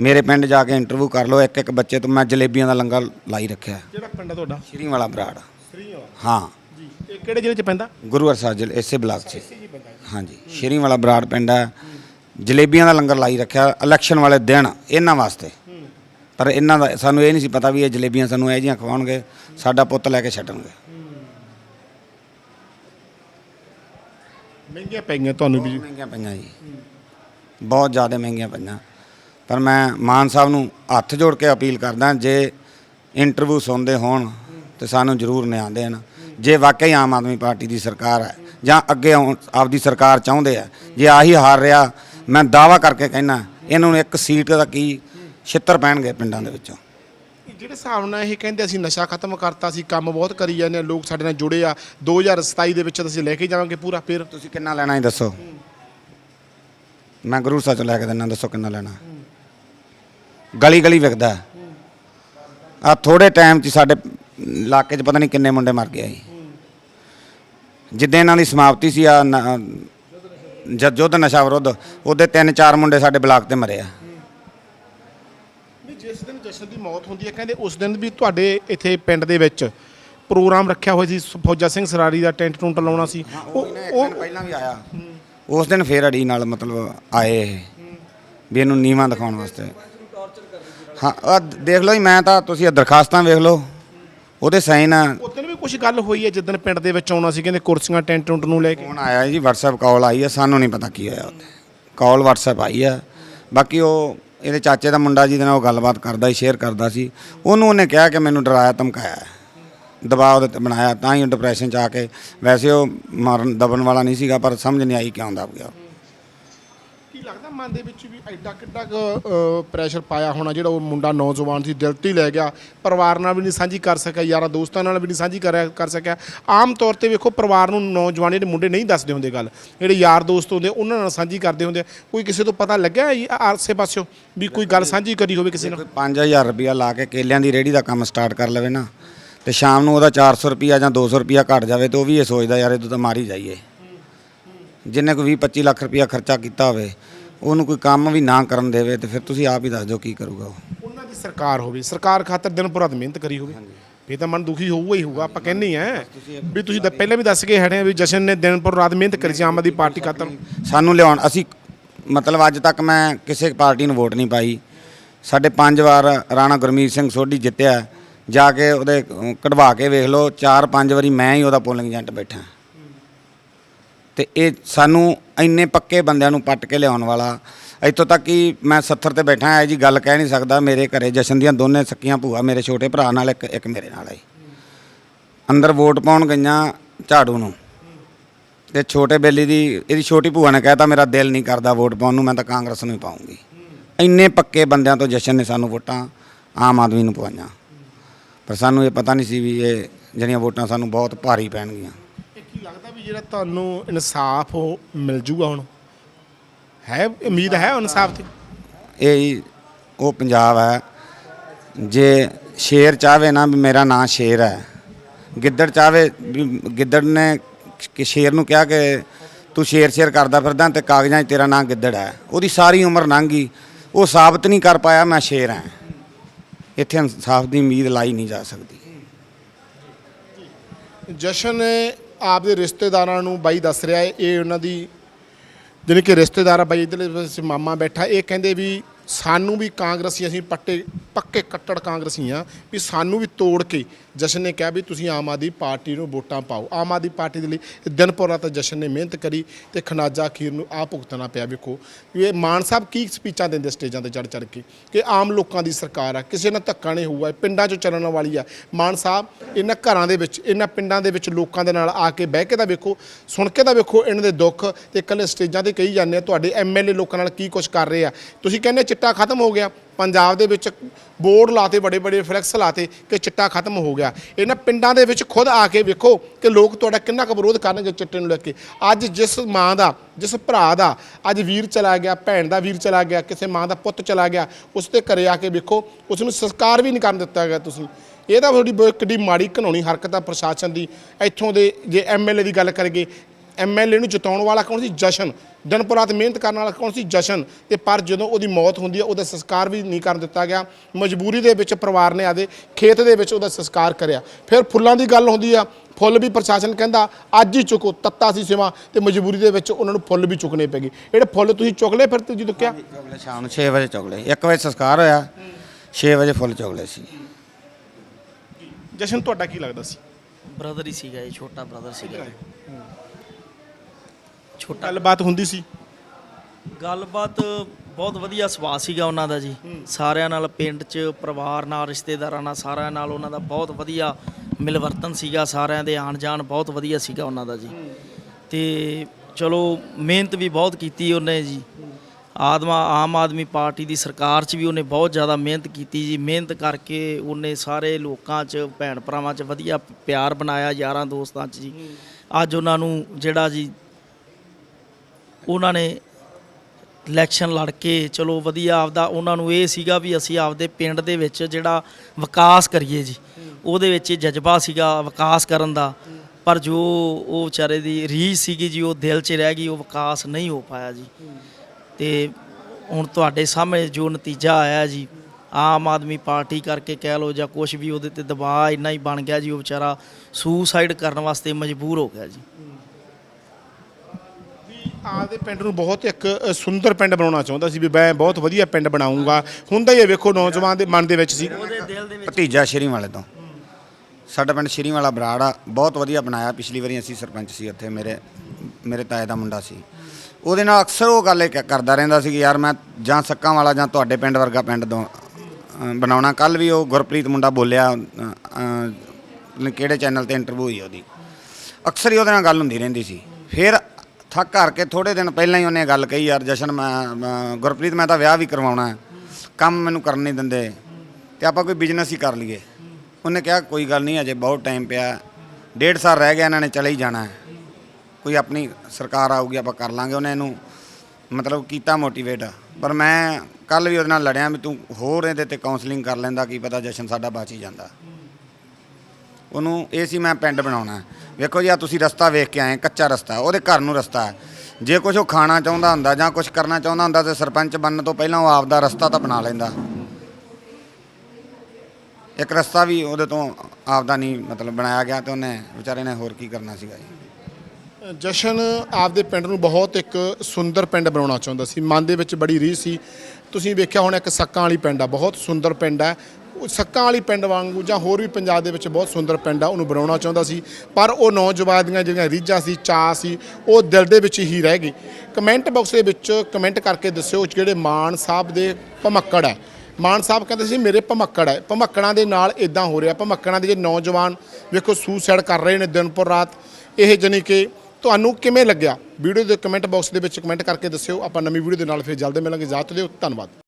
ਮੇਰੇ ਪਿੰਡ ਜਾ ਕੇ ਇੰਟਰਵਿਊ ਕਰ ਲਓ ਇੱਕ ਇੱਕ ਬੱਚੇ ਤੋਂ ਮੈਂ ਜਲੇਬੀਆਂ ਦਾ ਲੰਗਰ ਲਾਈ ਰੱਖਿਆ। ਜਿਹੜਾ ਪਿੰਡ ਆ ਤੁਹਾਡਾ? ਸ਼੍ਰੀ ਵਾਲਾ ਬਰਾੜ। ਸ੍ਰੀ ਹਾਂ। ਜੀ ਇਹ ਕਿਹੜੇ ਜ਼ਿਲ੍ਹੇ 'ਚ ਪੈਂਦਾ? ਗੁਰੂ ਅਰਸਾਜਲ ਇਸੇ ਬਲਾਕ 'ਚ। ਹਾਂਜੀ ਸ਼ੇਰੀ ਵਾਲਾ ਬਰਾੜ ਪਿੰਡ ਹੈ ਜਲੇਬੀਆਂ ਦਾ ਲੰਗਰ ਲਾਈ ਰੱਖਿਆ ਇਲੈਕਸ਼ਨ ਵਾਲੇ ਦਿਨ ਇਹਨਾਂ ਵਾਸਤੇ। ਪਰ ਇਹਨਾਂ ਦਾ ਸਾਨੂੰ ਇਹ ਨਹੀਂ ਸੀ ਪਤਾ ਵੀ ਇਹ ਜਲੇਬੀਆਂ ਸਾਨੂੰ ਇਹ ਜਿਹੀਆਂ ਖਵਾਉਣਗੇ ਸਾਡਾ ਪੁੱਤ ਲੈ ਕੇ ਛੱਡਣਗੇ। ਮਹਿੰਗੀਆਂ ਪੈ ਗਈਆਂ ਤੁਹਾਨੂੰ ਵੀ ਮਹਿੰਗੀਆਂ ਪਈਆਂ ਜੀ। ਬਹੁਤ ਜ਼ਿਆਦਾ ਮਹਿੰਗੀਆਂ ਪਈਆਂ। ਪਰ ਮੈਂ ਮਾਨ ਸਾਹਿਬ ਨੂੰ ਹੱਥ ਜੋੜ ਕੇ ਅਪੀਲ ਕਰਦਾ ਜੇ ਇੰਟਰਵਿਊ ਸੁਣਦੇ ਹੋਣ ਤੇ ਸਾਨੂੰ ਜ਼ਰੂਰ ਨਿਆਂ ਦੇਣ। ਜੇ ਵਾਕਈ ਆਮ ਆਦਮੀ ਪਾਰਟੀ ਦੀ ਸਰਕਾਰ ਹੈ ਜਾਂ ਅੱਗੇ ਆਉਣ- ਆਪਦੀ ਸਰਕਾਰ ਚਾਹੁੰਦੇ ਆ ਜੇ ਆਹੀ ਹਾਰ ਰਿਹਾ ਮੈਂ ਦਾਵਾ ਕਰਕੇ ਕਹਿਣਾ ਇਹਨਾਂ ਨੂੰ ਇੱਕ ਸੀਟ ਦਾ ਕੀ ਛਿੱਤਰ ਪੈਣਗੇ ਪਿੰਡਾਂ ਦੇ ਵਿੱਚੋਂ। ਜਿਹੜੇ ਹਿਸਾਬ ਨਾਲ ਇਹ ਕਹਿੰਦੇ ਅਸੀਂ ਨਸ਼ਾ ਖਤਮ ਕਰਤਾ ਸੀ ਕੰਮ ਬਹੁਤ ਕਰੀ ਜਾਂਦੇ ਹਾਂ, ਲੋਕ ਸਾਡੇ ਨਾਲ ਜੁੜੇ ਆ 2027 ਦੇ ਵਿੱਚ ਅਸੀਂ ਲੈ ਕੇ ਜਾਵਾਂਗੇ ਪੂਰਾ ਫਿਰ। ਤੁਸੀਂ ਕਿੰਨਾ ਲੈਣਾ ਹੈ ਦੱਸੋ? ਮੈਂ ਗੁਰੂ ਸਾਹਿਬ ਤੋਂ ਲੈ ਕੇ ਦਿੰਦਾ ਦੱਸੋ ਕਿੰਨਾ ਲੈਣਾ। ਗਲੀ ਗਲੀ ਵਿਕਦਾ। ਆ ਥੋੜੇ ਟਾਈਮ 'ਚ ਸਾਡੇ ਇਲਾਕੇ 'ਚ ਪਤਾ ਨਹੀਂ ਕਿੰਨੇ ਮੁੰਡੇ ਮਰ ਗਏ ਸੀ ਜਿੱਦਾਂ ਇਹਨਾਂ ਦੀ ਸਮਾਪਤੀ ਸੀ ਆ ਜਦ ਜੁੱਧ ਨਸ਼ਾ ਵਿਰੁੱਧ ਉਹਦੇ ਤਿੰਨ ਚਾਰ ਮੁੰਡੇ ਸਾਡੇ ਬਲਾਕ ਤੇ ਮਰੇ ਆ। ਵੀ ਜਿਸ ਦਿਨ ਜਸ਼ਨ ਦੀ ਮੌਤ ਹੁੰਦੀ ਹੈ ਕਹਿੰਦੇ ਉਸ ਦਿਨ ਵੀ ਤੁਹਾਡੇ ਇੱਥੇ ਪਿੰਡ ਦੇ ਵਿੱਚ ਪ੍ਰੋਗਰਾਮ ਰੱਖਿਆ ਹੋਇਆ ਸੀ ਸ- ਫੌਜਾ ਸਿੰਘ ਸਰਾਰੀ ਦਾ ਟੈਂਟ ਟੁੰਟ ਲਾਉਣਾ ਸੀ। ਉਹ ਦਿਨ ਪਹਿਲਾਂ ਵੀ ਆਇਆ। ਉਸ ਦਿਨ ਫੇਰ ਅੜੀ ਨਾਲ ਮਤਲਬ ਆਏ ਇਹ ਵੀ ਇਹਨੂੰ ਨੀਵਾਂ ਦਿਖਾਉਣ ਵਾਸਤੇ। ਹਾਂ ਆਹ ਦੇਖ ਲਓ ਜੀ ਮੈਂ ਤਾਂ ਤੁਸੀਂ ਦਰਖਾਸਤਾਂ ਵੇਖ ਲਓ ਉਹਦੇ ਸਾਈਨ ਆ। ਕੁਝ ਗੱਲ ਹੋਈ ਹੈ ਜਿੱਦਣ ਪਿੰਡ ਦੇ ਵਿੱਚ ਆਉਣਾ ਸੀ, ਕਹਿੰਦੇ ਕੁਰਸੀਆਂ ਟੈਂਟ ਟੁੰਟ ਨੂੰ ਲੈ ਕੇ? ਫੋਨ ਆਇਆ ਜੀ, WhatsApp ਕਾਲ ਆਈ ਹੈ, ਸਾਨੂੰ ਨਹੀਂ ਪਤਾ ਕੀ ਹੋਇਆ ਉੱਥੇ। ਕਾਲ WhatsApp ਆਈ ਆ ਬਾਕੀ ਉਹ ਇਹਦੇ ਚਾਚੇ ਦਾ ਮੁੰਡਾ ਜਿਹਦੇ ਨਾਲ ਉਹ ਗੱਲਬਾਤ ਕਰਦਾ ਸੀ ਸ਼ੇਅਰ ਕਰਦਾ ਸੀ। ਉਹਨੂੰ ਉਹਨੇ ਕਿਹਾ ਕਿ ਮੈਨੂੰ ਡਰਾਇਆ, ਧਮਕਾਇਆ। ਹੈ। ਦਬਾਅ ਉਹਦੇ ਤੇ ਬਣਾਇਆ, ਤਾਂ ਹੀ ਉਹ ਡਿਪਰੈਸ਼ਨ ਚ ਆ ਕੇ, ਵੈਸੇ ਉਹ ਮਾਰਨ, ਦਬਣ ਵਾਲਾ ਨਹੀਂ ਸੀਗਾ, ਪਰ ਸਮਝ ਨਹੀਂ ਆਈ ਕਿਉਂ ਦਬ ਗਿਆ ਕੀ ਲੱਗਦਾ ਮਨ ਦੇ ਵਿੱਚ ਵੀ ਐਡਾ ਕਿੱਡਾ ਕੁ ਪ੍ਰੈਸ਼ਰ ਪਾਇਆ ਹੋਣਾ ਜਿਹੜਾ ਉਹ ਮੁੰਡਾ ਨੌਜਵਾਨ ਸੀ, ਦਿਲ ਤੇ ਹੀ ਲੈ ਗਿਆ, ਪਰਿਵਾਰ ਨਾਲ ਵੀ ਨਹੀਂ ਸਾਂਝੀ ਕਰ ਸਕਿਆ, ਯਾਰਾਂ ਦੋਸਤਾਂ ਨਾਲ ਵੀ ਨਹੀਂ ਸਾਂਝੀ ਕਰ ਕਰ ਸਕਿਆ। ਆਮ ਤੌਰ ਤੇ ਵੇਖੋ, ਪਰਿਵਾਰ ਨੂੰ ਨੌਜਵਾਨ ਜਿਹੜੇ ਮੁੰਡੇ ਨਹੀਂ ਦੱਸਦੇ ਹੁੰਦੇ ਗੱਲ, ਜਿਹੜੇ ਯਾਰ ਦੋਸਤ ਹੁੰਦੇ, ਉਹਨਾਂ ਨਾਲ ਸਾਂਝੀ ਕਰਦੇ ਹੁੰਦੇ ਕੋਈ ਕਿਸੇ ਤੋਂ ਪਤਾ ਲੱਗਿਆ ਇਹ ਆਸੇ ਪਾਸਿਓ ਵੀ ਕੋਈ ਗੱਲ ਸਾਂਝੀ ਕਰੀ ਹੋਵੇ ਕਿਸੇ ਨਾਲ? ਕੋਈ 5000 ਰੁਪਇਆ ਲਾ ਕੇ ਕੇਲਿਆਂ ਦੀ ਰੇੜੀ ਦਾ ਕੰਮ ਸਟਾਰਟ ਕਰ ਲਵੇ ਨਾ, ਤੇ ਸ਼ਾਮ ਨੂੰ ਉਹਦਾ 400 ਰੁਪਇਆ ਜਾਂ 200 ਰੁਪਇਆ ਘਟ ਜਾਵੇ, ਤੇ ਉਹ ਵੀ ਇਹ ਸੋਚਦਾ, ਯਾਰ, ਇਹ ਤਾਂ ਮਾਰ ਹੀ ਜਾਈਏ। ਜਿੰਨੇ ਕੋਈ 20 25 ਲੱਖ ਰੁਪਇਆ ਖਰਚਾ ਕੀਤਾ ਹੋਵੇ ਉਹਨੂੰ ਕੋਈ ਕੰਮ ਵੀ ਨਾ ਕਰਨ ਦੇਵੇ ਤੇ ਫਿਰ ਤੁਸੀਂ ਆਪ ਹੀ ਦੱਸ ਦਿਓ ਕੀ ਕਰੂਗਾ ਉਹ। ਉਹਨਾਂ ਦੀ ਸਰਕਾਰ ਹੋਵੇ ਸਰਕਾਰ ਖਾਤਰ ਦਿਨ ਭਰ ਰਾਤ ਮਿਹਨਤ ਕਰੀ ਹੋਵੇ। ਫੇਰ ਤਾਂ ਮਨ ਦੁਖੀ ਹੋਊਗਾ ਹੀ ਹੋਊਗਾ ਆਪਾਂ ਹੀ ਆ ਵੀ ਤੁਸੀਂ ਤਾਂ ਪਹਿਲਾਂ ਵੀ ਦੱਸ ਕੇ ਹਟੇ ਆ ਵੀ ਜਸ਼ਨ ਨੇ ਦਿਨ ਭਰ ਰਾਤ ਮਿਹਨਤ ਕਰੀ ਸੀ ਆਮ ਆਦਮੀ ਪਾਰਟੀ ਖਾਤਰ। ਸਾਨੂੰ ਲਿਆਉਣ ਅਸੀਂ ਮਤਲਬ ਅੱਜ ਤੱਕ ਮੈਂ ਕਿਸੇ ਪਾਰਟੀ ਨੂੰ ਵੋਟ ਨਹੀਂ ਪਾਈ। ਸਾਡੇ ਪੰਜ ਵਾਰ ਰਾਣਾ ਗੁਰਮੀਤ ਸਿੰਘ ਸੋਢੀ ਜਿੱਤਿਆ। ਜਾ ਕੇ ਉਹਦੇ ਕਢਵਾ ਕੇ ਵੇਖ ਲਓ ਚਾਰ ਪੰਜ ਵਾਰੀ ਮੈਂ ਹੀ ਉਹਦਾ ਪੋਲਿੰਗ ਏਜੰਟ ਬੈਠਾ। ਤੇ ਇਹ ਸਾਨੂੰ ਇੰਨੇ ਪੱਕੇ ਬੰਦਿਆਂ ਨੂੰ ਪੱਟ ਕੇ ਲਿਆਉਣ ਵਾਲਾ। ਇੱਥੋਂ ਤੱਕ ਕਿ ਮੈਂ 70 ਤੇ ਬੈਠਾ ਐ ਜੀ ਗੱਲ ਕਹਿ ਨਹੀਂ ਸਕਦਾ। ਮੇਰੇ ਘਰੇ ਜਸ਼ਨ ਦੀਆਂ ਦੋਨੇ ਸਕੀਆਂ ਭੂਆ, ਮੇਰੇ ਛੋਟੇ ਭਰਾ ਨਾਲ ਇੱਕ ਇੱਕ ਮੇਰੇ ਨਾਲ ਆਈ ਅੰਦਰ ਵੋਟ ਪਾਉਣ ਗਈਆਂ ਝਾੜੂ ਨੂੰ। ਤੇ ਛੋਟੇ ਬੇਲੀ ਦੀ, ਇਹਦੀ ਛੋਟੀ ਭੂਆ ਨੇ ਕਹਿਤਾ, ਮੇਰਾ ਦਿਲ ਨਹੀਂ ਕਰਦਾ ਵੋਟ ਪਾਉਣ ਨੂੰ, ਮੈਂ ਤਾਂ ਕਾਂਗਰਸ ਨੂੰ ਹੀ ਪਾਉਂਗੀ ਇੰਨੇ ਪੱਕੇ ਬੰਦਿਆਂ ਤੋਂ ਜਸ਼ਨ ਨੇ ਸਾਨੂੰ ਵੋਟਾਂ ਆਮ ਆਦਮੀ ਨੂੰ ਪਵਾਈਆਂ। ਪਰ ਸਾਨੂੰ ਇਹ ਪਤਾ ਨਹੀਂ ਸੀ ਵੀ ਇਹ ਜਿਹੜੀਆਂ ਵੋਟਾਂ ਸਾਨੂੰ ਬਹੁਤ ਭਾਰੀ ਪੈਣਗੀਆਂ। ਲੱਗਦਾ ਵੀ ਜਿਹੜਾ ਤੁਹਾਨੂੰ ਇਨਸਾਫ ਉਹ ਮਿਲ ਜੂਗਾ ਹੁਣ? ਹੈ ਉਮੀਦ ਹੈ ਇਨਸਾਫ ਦੀ? ਇਹ ਉਹ ਪੰਜਾਬ ਹੈ। ਜੇ ਸ਼ੇਰ ਚਾਹਵੇ ਨਾ ਵੀ ਮੇਰਾ ਨਾਂ ਸ਼ੇਰ ਹੈ। ਗਿੱਦੜ ਚਾਹਵੇ ਵੀ ਗਿੱਦੜ ਨੇ ਕਿ ਸ਼ੇਰ ਨੂੰ ਕਿਹਾ ਕਿ ਤੂੰ ਸ਼ੇਰ ਸ਼ੇਰ ਕਰਦਾ ਫਿਰਦਾ ਤੇ ਕਾਗਜ਼ਾਂ 'ਚ ਤੇਰਾ ਨਾਂ ਗਿੱਦੜ ਹੈ। ਉਹਦੀ ਸਾਰੀ ਉਮਰ ਲੰਘ ਗਈ। ਉਹ ਸਾਬਤ ਨਹੀਂ ਕਰ ਪਾਇਆ ਮੈਂ ਸ਼ੇਰ ਹਾਂ। ਇੱਥੇ ਇਨਸਾਫ ਦੀ ਉਮੀਦ ਲਾਈ ਨਹੀਂ ਜਾ ਸਕਦੀ। ਜਸ਼ਨ ਆਪਦੇ ਰਿਸ਼ਤੇਦਾਰਾਂ ਨੂੰ ਬਾਈ ਦੱਸ ਰਿਹਾ ਹੈ, ਇਹ ਉਹਨਾਂ ਦੀ, ਜਾਣੀ ਕਿ ਰਿਸ਼ਤੇਦਾਰ ਆ ਬਾਈ ਇਧਰਲੇ ਪਾਸੇ ਮਾਮਾ ਬੈਠਾ। ਇਹ ਕਹਿੰਦੇ ਵੀ ਸਾਨੂੰ ਵੀ ਕਾਂਗਰਸੀ ਅਸੀਂ ਪੱਟੇ, ਪੱਕੇ ਕੱਟੜ ਕਾਂਗਰਸੀ ਆ, ਵੀ ਸਾਨੂੰ ਵੀ ਤੋੜ ਕੇ ਜਸ਼ਨ ਨੇ ਕਿਹਾ ਵੀ ਤੁਸੀਂ ਆਮ ਆਦਮੀ ਪਾਰਟੀ ਨੂੰ ਵੋਟਾਂ ਪਾਓ। ਆਮ ਆਦਮੀ ਪਾਰਟੀ ਦੇ ਲਈ ਦਿਨ ਪਰ ਰਾਤ ਜਸ਼ਨ ਨੇ ਮਿਹਨਤ ਕਰੀ ਤੇ ਖਨਾਜਾ ਅਖੀਰ ਨੂੰ ਆ ਭੁਗਤਣਾ ਪਿਆ। ਵੇਖੋ, ਵੀ ਇਹ ਮਾਨ ਸਾਹਿਬ ਕੀ ਸਪੀਚਾਂ ਦਿੰਦੇ ਸਟੇਜਾਂ ਤੇ ਚੜ ਚੜ ਕੇ ਕਿ ਆਮ ਲੋਕਾਂ ਦੀ ਸਰਕਾਰ ਆ, ਕਿਸੇ ਨਾਲ ਧੱਕਾ ਨਹੀਂ ਹੋਊਗਾ ਪਿੰਡਾਂ 'ਚੋਂ ਚੱਲਣ ਵਾਲੀ ਆ। ਮਾਨ ਸਾਹਿਬ, ਇਹਨਾਂ ਘਰਾਂ ਦੇ ਵਿੱਚ, ਇਹਨਾਂ ਪਿੰਡਾਂ ਦੇ ਵਿੱਚ ਲੋਕਾਂ ਦੇ ਨਾਲ ਆ ਕੇ ਬਹਿ ਕੇ ਤਾਂ ਵੇਖੋ, ਸੁਣ ਕੇ ਤਾਂ ਵੇਖੋ ਇਹਨਾਂ ਦੇ ਦੁੱਖ ਤੇ ਇਕੱਲੇ ਸਟੇਜਾਂ ਤੇ ਕਹੀ ਜਾਂਦੇ ਆ, ਤੁਹਾਡੇ ਐਮਐਲਏ ਲੋਕਾਂ ਨਾਲ ਕੀ ਕੁਝ ਕਰ ਰਹੇ ਆ। ਤੁਸੀਂ ਕਹਿੰਦੇ ਚਿੱਟਾ ਖਤਮ ਹੋ ਗਿਆ। ਪੰਜਾਬ ਦੇ ਵਿੱਚ ਬੋਰਡ ਲਾਤੇ ਬੜੇ ਬੜੇ ਫਲੈਕਸ ਲਾਤੇ ਕਿ ਚਿੱਟਾ ਖਤਮ ਹੋ ਗਿਆ। ਇਹਨਾਂ ਪਿੰਡਾਂ ਦੇ ਵਿੱਚ ਖੁਦ ਆ ਕੇ ਵੇਖੋ ਕਿ ਲੋਕ ਤੁਹਾਡਾ ਕਿੰਨਾ ਕੁ ਵਿਰੋਧ ਕਰਨਗੇ ਚਿੱਟੇ ਨੂੰ ਲੈ ਕੇ। ਅੱਜ ਜਿਸ ਮਾਂ ਦਾ, ਜਿਸ ਭਰਾ ਦਾ ਅੱਜ ਵੀਰ ਚਲਾ ਗਿਆ, ਭੈਣ ਦਾ ਵੀਰ ਚਲਾ ਗਿਆ, ਕਿਸੇ ਮਾਂ ਦਾ ਪੁੱਤ ਚਲਾ ਗਿਆ, ਉਸ ਦੇ ਘਰੇ ਆ ਕੇ ਵੇਖੋ, ਉਸ ਨੂੰ ਸੰਸਕਾਰ ਵੀ ਨਹੀਂ ਕਰਨ ਦਿੱਤਾ ਗਿਆ ਤੁਸੀਂ। ਇਹ ਤਾਂ ਤੁਹਾਡੀ ਬਹੁਤ ਕਿੱਡੀ ਮਾੜੀ ਘਨੌਣੀ ਹਰਕਤ ਆ ਪ੍ਰਸ਼ਾਸਨ ਦੀ। ਇੱਥੋਂ ਦੇ ਜੇ ਐਮਐਲਏ ਦੀ ਗੱਲ ਕਰੀਏ ਐਮਐਲਏ ਨੂੰ ਜਿਤਾਉਣ ਵਾਲਾ ਕੌਣ ਸੀ? ਜਸ਼ਨ। ਦਿਨ ਰਾਤ ਮਿਹਨਤ ਕਰਨ ਵਾਲਾ ਕੌਣ ਸੀ? ਜਸ਼ਨ। ਤੇ ਪਰ ਜਦੋਂ ਉਹਦੀ ਮੌਤ ਹੁੰਦੀ ਹੈ ਉਹਦਾ ਸੰਸਕਾਰ ਵੀ ਨਹੀਂ ਕਰਨ ਦਿੱਤਾ ਗਿਆ। ਮਜਬੂਰੀ ਦੇ ਵਿੱਚ ਪਰਿਵਾਰ ਨੇ ਆਦੇ ਖੇਤ ਦੇ ਵਿੱਚ ਉਹਦਾ ਸੰਸਕਾਰ ਕਰਿਆ। ਫਿਰ ਫੁੱਲਾਂ ਦੀ ਗੱਲ ਹੁੰਦੀ ਆ ਫੁੱਲ ਵੀ ਪ੍ਰਸ਼ਾਸਨ ਕਹਿੰਦਾ ਅੱਜ ਹੀ ਚੁੱਕੋ ਤੱਤਾ ਸੀ ਸੇਵਾ। ਤੇ ਮਜਬੂਰੀ ਦੇ ਵਿੱਚ ਉਹਨਾਂ ਨੂੰ ਫੁੱਲ ਵੀ ਚੁੱਕਣੇ ਪੈ ਗਏ। ਜਿਹੜੇ ਫੁੱਲ ਤੁਸੀਂ ਚੁੱਕ ਲਏ ਫਿਰ ਤੁਸੀਂ ਜਦੋਂ ਕਿਹਾ ਸ਼ਾਮ ਨੂੰ 6 ਵਜੇ ਚੌਗਲੇ 1 ਵਜੇ ਸੰਸਕਾਰ ਹੋਇਆ 6 ਵਜੇ ਫੁੱਲ ਚੌਗਲੇ ਸੀ। ਜਸ਼ਨ ਤੁਹਾਡਾ ਕੀ ਲੱਗਦਾ ਸੀ? ਬ੍ਰਦਰ ਹੀ ਸੀਗਾ ਇਹ ਛੋਟਾ ਬ੍ਰਦਰ ਸੀਗਾ ਛੋਟਾ। ਗੱਲਬਾਤ ਹੁੰਦੀ ਸੀ? ਗੱਲਬਾਤ ਬਹੁਤ ਵਧੀਆ ਸੁਭਾਅ ਸੀਗਾ ਉਹਨਾਂ ਦਾ ਜੀ। ਸਾਰਿਆਂ ਨਾਲ ਪਿੰਡ 'ਚ ਪਰਿਵਾਰ ਨਾਲ ਰਿਸ਼ਤੇਦਾਰਾਂ ਨਾਲ ਸਾਰਿਆਂ ਨਾਲ ਉਹਨਾਂ ਦਾ ਬਹੁਤ ਵਧੀਆ ਮਿਲਵਰਤਨ ਸੀਗਾ। ਸਾਰਿਆਂ ਦੇ ਆਣ ਜਾਣ ਬਹੁਤ ਵਧੀਆ ਸੀਗਾ ਉਹਨਾਂ ਦਾ ਜੀ। ਤੇ ਚਲੋ ਮਿਹਨਤ ਵੀ ਬਹੁਤ ਕੀਤੀ ਉਹਨੇ ਜੀ। ਆਦਮਾ ਆਮ ਆਦਮੀ ਪਾਰਟੀ ਦੀ ਸਰਕਾਰ 'ਚ ਵੀ ਉਹਨੇ ਬਹੁਤ ਜ਼ਿਆਦਾ ਮਿਹਨਤ ਕੀਤੀ ਜੀ। ਮਿਹਨਤ ਕਰਕੇ ਉਹਨੇ ਸਾਰੇ ਲੋਕਾਂ 'ਚ ਭੈਣ ਭਰਾਵਾਂ 'ਚ ਵਧੀਆ ਪਿਆਰ ਬਣਾਇਆ ਯਾਰਾਂ ਦੋਸਤਾਂ 'ਚ ਜੀ। ਅੱਜ ਉਹਨਾਂ ਨੂੰ ਜਿਹੜਾ ਜੀ ਉਹਨਾਂ ਨੇ ਇਲੈਕਸ਼ਨ ਲੜ ਕੇ, ਚਲੋ ਵਧੀਆ ਆਪਦਾ, ਉਹਨਾਂ ਨੂੰ ਇਹ ਸੀਗਾ ਵੀ ਅਸੀਂ ਆਪਦੇ ਪਿੰਡ ਦੇ ਵਿੱਚ ਜਿਹੜਾ ਵਿਕਾਸ ਕਰੀਏ ਜੀ, ਉਹਦੇ ਵਿੱਚ ਇਹ ਜਜ਼ਬਾ ਸੀਗਾ ਵਿਕਾਸ ਕਰਨ ਦਾ। ਪਰ ਜੋ ਉਹ ਵਿਚਾਰੇ ਦੀ ਰੀਝ ਸੀਗੀ ਜੀ, ਉਹ ਦਿਲ 'ਚ ਰਹਿ ਗਈ, ਉਹ ਵਿਕਾਸ ਨਹੀਂ ਹੋ ਪਾਇਆ ਜੀ। ਤੇ ਹੁਣ ਤੁਹਾਡੇ ਸਾਹਮਣੇ ਜੋ ਨਤੀਜਾ ਆਇਆ ਜੀ, ਆਮ ਆਦਮੀ ਪਾਰਟੀ ਕਰਕੇ ਕਹਿ ਲਓ ਜਾਂ ਕੁਝ ਵੀ ਉਹਦੇ ਤੇ ਦਬਾਅ ਇੰਨਾ ਹੀ ਬਣ ਗਿਆ ਜੀ, ਉਹ ਵਿਚਾਰਾ ਸੂਸਾਈਡ ਕਰਨ ਵਾਸਤੇ ਮਜਬੂਰ ਹੋ ਗਿਆ ਜੀ। ਆਪਦੇ ਪਿੰਡ ਨੂੰ ਬਹੁਤ ਇੱਕ ਸੁੰਦਰ ਪਿੰਡ ਬਣਾਉਣਾ ਚਾਹੁੰਦਾ ਸੀ ਵੀ ਮੈਂ ਬਹੁਤ ਵਧੀਆ ਪਿੰਡ ਬਣਾਉਂਗਾ। ਹੁੰਦਾ ਹੀ ਹੈ ਵੇਖੋ ਨੌਜਵਾਨ ਦੇ ਮਨ ਦੇ ਵਿੱਚ ਸੀ। ਭਤੀਜਾ ਸ਼੍ਰੀ ਵਾਲੇ ਤੋਂ। ਸਾਡਾ ਪਿੰਡ ਸ਼੍ਰੀ ਵਾਲਾ ਬਰਾੜ ਆ ਬਹੁਤ ਵਧੀਆ ਬਣਾਇਆ। ਪਿਛਲੀ ਵਾਰੀ ਅਸੀਂ ਸਰਪੰਚ ਸੀ ਉੱਥੇ ਮੇਰੇ ਮੇਰੇ ਤਾਏ ਦਾ ਮੁੰਡਾ ਸੀ। ਉਹਦੇ ਨਾਲ ਅਕਸਰ ਉਹ ਗੱਲ ਕਰਦਾ ਰਹਿੰਦਾ ਸੀ ਕਿ ਯਾਰ ਮੈਂ ਜਾਂ ਸੱਕਾਂ ਵਾਲਾ ਜਾਂ ਤੁਹਾਡੇ ਪਿੰਡ ਵਰਗਾ ਪਿੰਡ ਦੋ ਬਣਾਉਣਾ। ਕੱਲ ਵੀ ਉਹ ਗੁਰਪ੍ਰੀਤ ਮੁੰਡਾ ਬੋਲਿਆ ਕਿਹੜੇ ਚੈਨਲ ਤੇ ਇੰਟਰਵਿਊ ਹੋਈ ਉਹਦੀ। ਅਕਸਰ ਹੀ ਉਹਦੇ ਨਾਲ ਗੱਲ ਹੁੰਦੀ ਰਹਿੰਦੀ ਸੀ। ਫਿਰ ਥੱਕ ਕਰਕੇ ਥੋੜੇ ਦਿਨ ਪਹਿਲਾਂ ਹੀ ਉਹਨੇ ਗੱਲ ਕਹੀ, ਯਾਰ ਜਸ਼ਨ ਮੈਂ, ਮੈਂ- ਗੁਰਪ੍ਰੀਤ ਮੈਂ ਤਾਂ ਵਿਆਹ ਵੀ ਕਰਵਾਉਣਾ ਹੈ, ਕੰਮ ਮੈਨੂੰ ਕਰਨ ਨਹੀਂ ਦਿੰਦੇ, ਤੇ ਆਪਾਂ ਕੋਈ ਬਿਜ਼ਨਸ ਹੀ ਕਰ ਲਈਏ। ਉਹਨੇ ਕਿਹਾ, ਕੋਈ ਗੱਲ ਨਹੀਂ, ਅਜੇ ਬਹੁਤ ਟਾਈਮ ਪਿਆ, ਡੇਢ ਸਾਲ ਰਹਿ ਗਿਆ, ਇਹਨਾਂ ਨੇ ਚਲੇ ਹੀ ਜਾਣਾ ਹੈ। ਕੋਈ ਆਪਣੀ ਸਰਕਾਰ ਆਊਗੀ, ਆਪਾਂ ਕਰ ਲਾਂਗੇ, ਉਹਨੇ ਇਹਨੂੰ ਮਤਲਬ ਕੀਤਾ ਮੋਟੀਵੇਟ ਪਰ ਮੈਂ ਕੱਲ ਵੀ ਉਹਦੇ ਨਾਲ ਲੜਿਆ ਵੀ ਤੂੰ ਹੋਰ ਇਹਦੇ ਤੇ ਕਾਉਂਸਲਿੰਗ ਕਰ ਲੈਂਦਾ, ਕੀ ਪਤਾ ਜਸ਼ਨ ਸਾਡਾ ਬਚ ਹੀ ਜਾਂਦਾ। ਉਹਨੂੰ, ਇਹ ਸੀ ਮੈਂ ਪਿੰਡ ਬਣਾਉਣਾ ਹੈ। ਵੇਖੋ ਜੀ ਆ ਤੁਸੀਂ ਰਸਤਾ ਵੇਖ ਕੇ ਆਏ ਕੱਚਾ ਰਸਤਾ ਉਹਦੇ ਘਰ ਨੂੰ ਰਸਤਾ ਹੈ। ਜੇ ਕੁਝ ਉਹ ਖਾਣਾ ਚਾਹੁੰਦਾ ਹੁੰਦਾ ਜਾਂ ਕੁਝ ਕਰਨਾ ਚਾਹੁੰਦਾ ਹੁੰਦਾ ਤੇ ਸਰਪੰਚ ਬਣਨ ਤੋਂ ਪਹਿਲਾਂ ਉਹ ਆਪਦਾ ਰਸਤਾ ਤਾਂ ਬਣਾ ਲੈਂਦਾ। ਇੱਕ ਰਸਤਾ ਵੀ ਉਹਦੇ ਤੋਂ ਆਪਦਾ ਨਹੀਂ ਮਤਲਬ ਬਣਾਇਆ ਗਿਆ ਤੇ ਉਹਨੇ ਵਿਚਾਰੇ ਨੇ ਹੋਰ ਕੀ ਕਰਨਾ ਸੀਗਾ ਜੀ। ਜਸ਼ਨ, ਆਪਦੇ ਪਿੰਡ ਨੂੰ ਬਹੁਤ ਇੱਕ ਸੁੰਦਰ ਪਿੰਡ ਬਣਾਉਣਾ ਚਾਹੁੰਦਾ ਸੀ। ਮਨ ਦੇ ਵਿੱਚ ਬੜੀ ਰੀਝ ਸੀ। ਤੁਸੀਂ ਵੇਖਿਆ ਹੁਣ ਇੱਕ ਸੱਕਾਂ ਵਾਲੀ ਪਿੰਡ ਆ, ਬਹੁਤ ਸੁੰਦਰ ਪਿੰਡ ਹੈ। ਉਹ ਸੱਕਾਂ ਵਾਲੀ ਪਿੰਡ ਵਾਂਗੂ ਜਾਂ ਹੋਰ ਵੀ ਪੰਜਾਬ ਦੇ ਵਿੱਚ ਬਹੁਤ ਸੁੰਦਰ ਪਿੰਡ ਆ, ਉਹਨੂੰ ਬਣਾਉਣਾ ਚਾਹੁੰਦਾ ਸੀ। ਪਰ ਉਹ ਨੌਜਵਾਨ ਦੀਆਂ ਜਿਹੜੀਆਂ ਰੀਝਾਂ ਸੀ, ਚਾਅ ਸੀ, ਉਹ ਦਿਲ ਦੇ ਵਿੱਚ ਹੀ ਰਹਿ ਗਈ। ਕਮੈਂਟ ਬਾਕਸ ਦੇ ਵਿੱਚ ਕਮੈਂਟ ਕਰਕੇ ਦੱਸਿਓ ਜਿਹੜੇ ਮਾਨ ਸਾਹਿਬ ਦੇ ਭਮੱਕੜ ਹੈ ਮਾਨ ਸਾਹਿਬ ਕਹਿੰਦੇ ਸੀ, ਮੇਰੇ ਭਮੱਕੜ ਹੈ ਭਮੱਕੜਾਂ ਦੇ ਨਾਲ ਇਦਾਂ ਹੋ ਰਿਹਾ, ਭਮੱਕੜਾਂ ਦੇ ਜੇ ਨੌਜਵਾਨ ਵੇਖੋ ਸੁਸਾਈਡ ਕਰ ਰਹੇ ਨੇ ਦਿਨ ਪਰ ਰਾਤ। ਇਹ ਜਾਣੀ ਕਿ ਤੁਹਾਨੂੰ ਕਿਵੇਂ ਲੱਗਿਆ? ਵੀਡੀਓ ਦੇ ਕਮੈਂਟ ਬਾਕਸ ਦੇ ਵਿੱਚ ਕਮੈਂਟ ਕਰਕੇ ਦੱਸਿਓ। ਆਪਾਂ ਨਵੀਂ ਵੀਡੀਓ ਦੇ ਨਾਲ ਫਿਰ ਜਲਦੀ ਮਿਲਾਂਗੇ। ਇਜਾਜ਼ਤ ਦਿਓ। ਧੰਨਵਾਦ।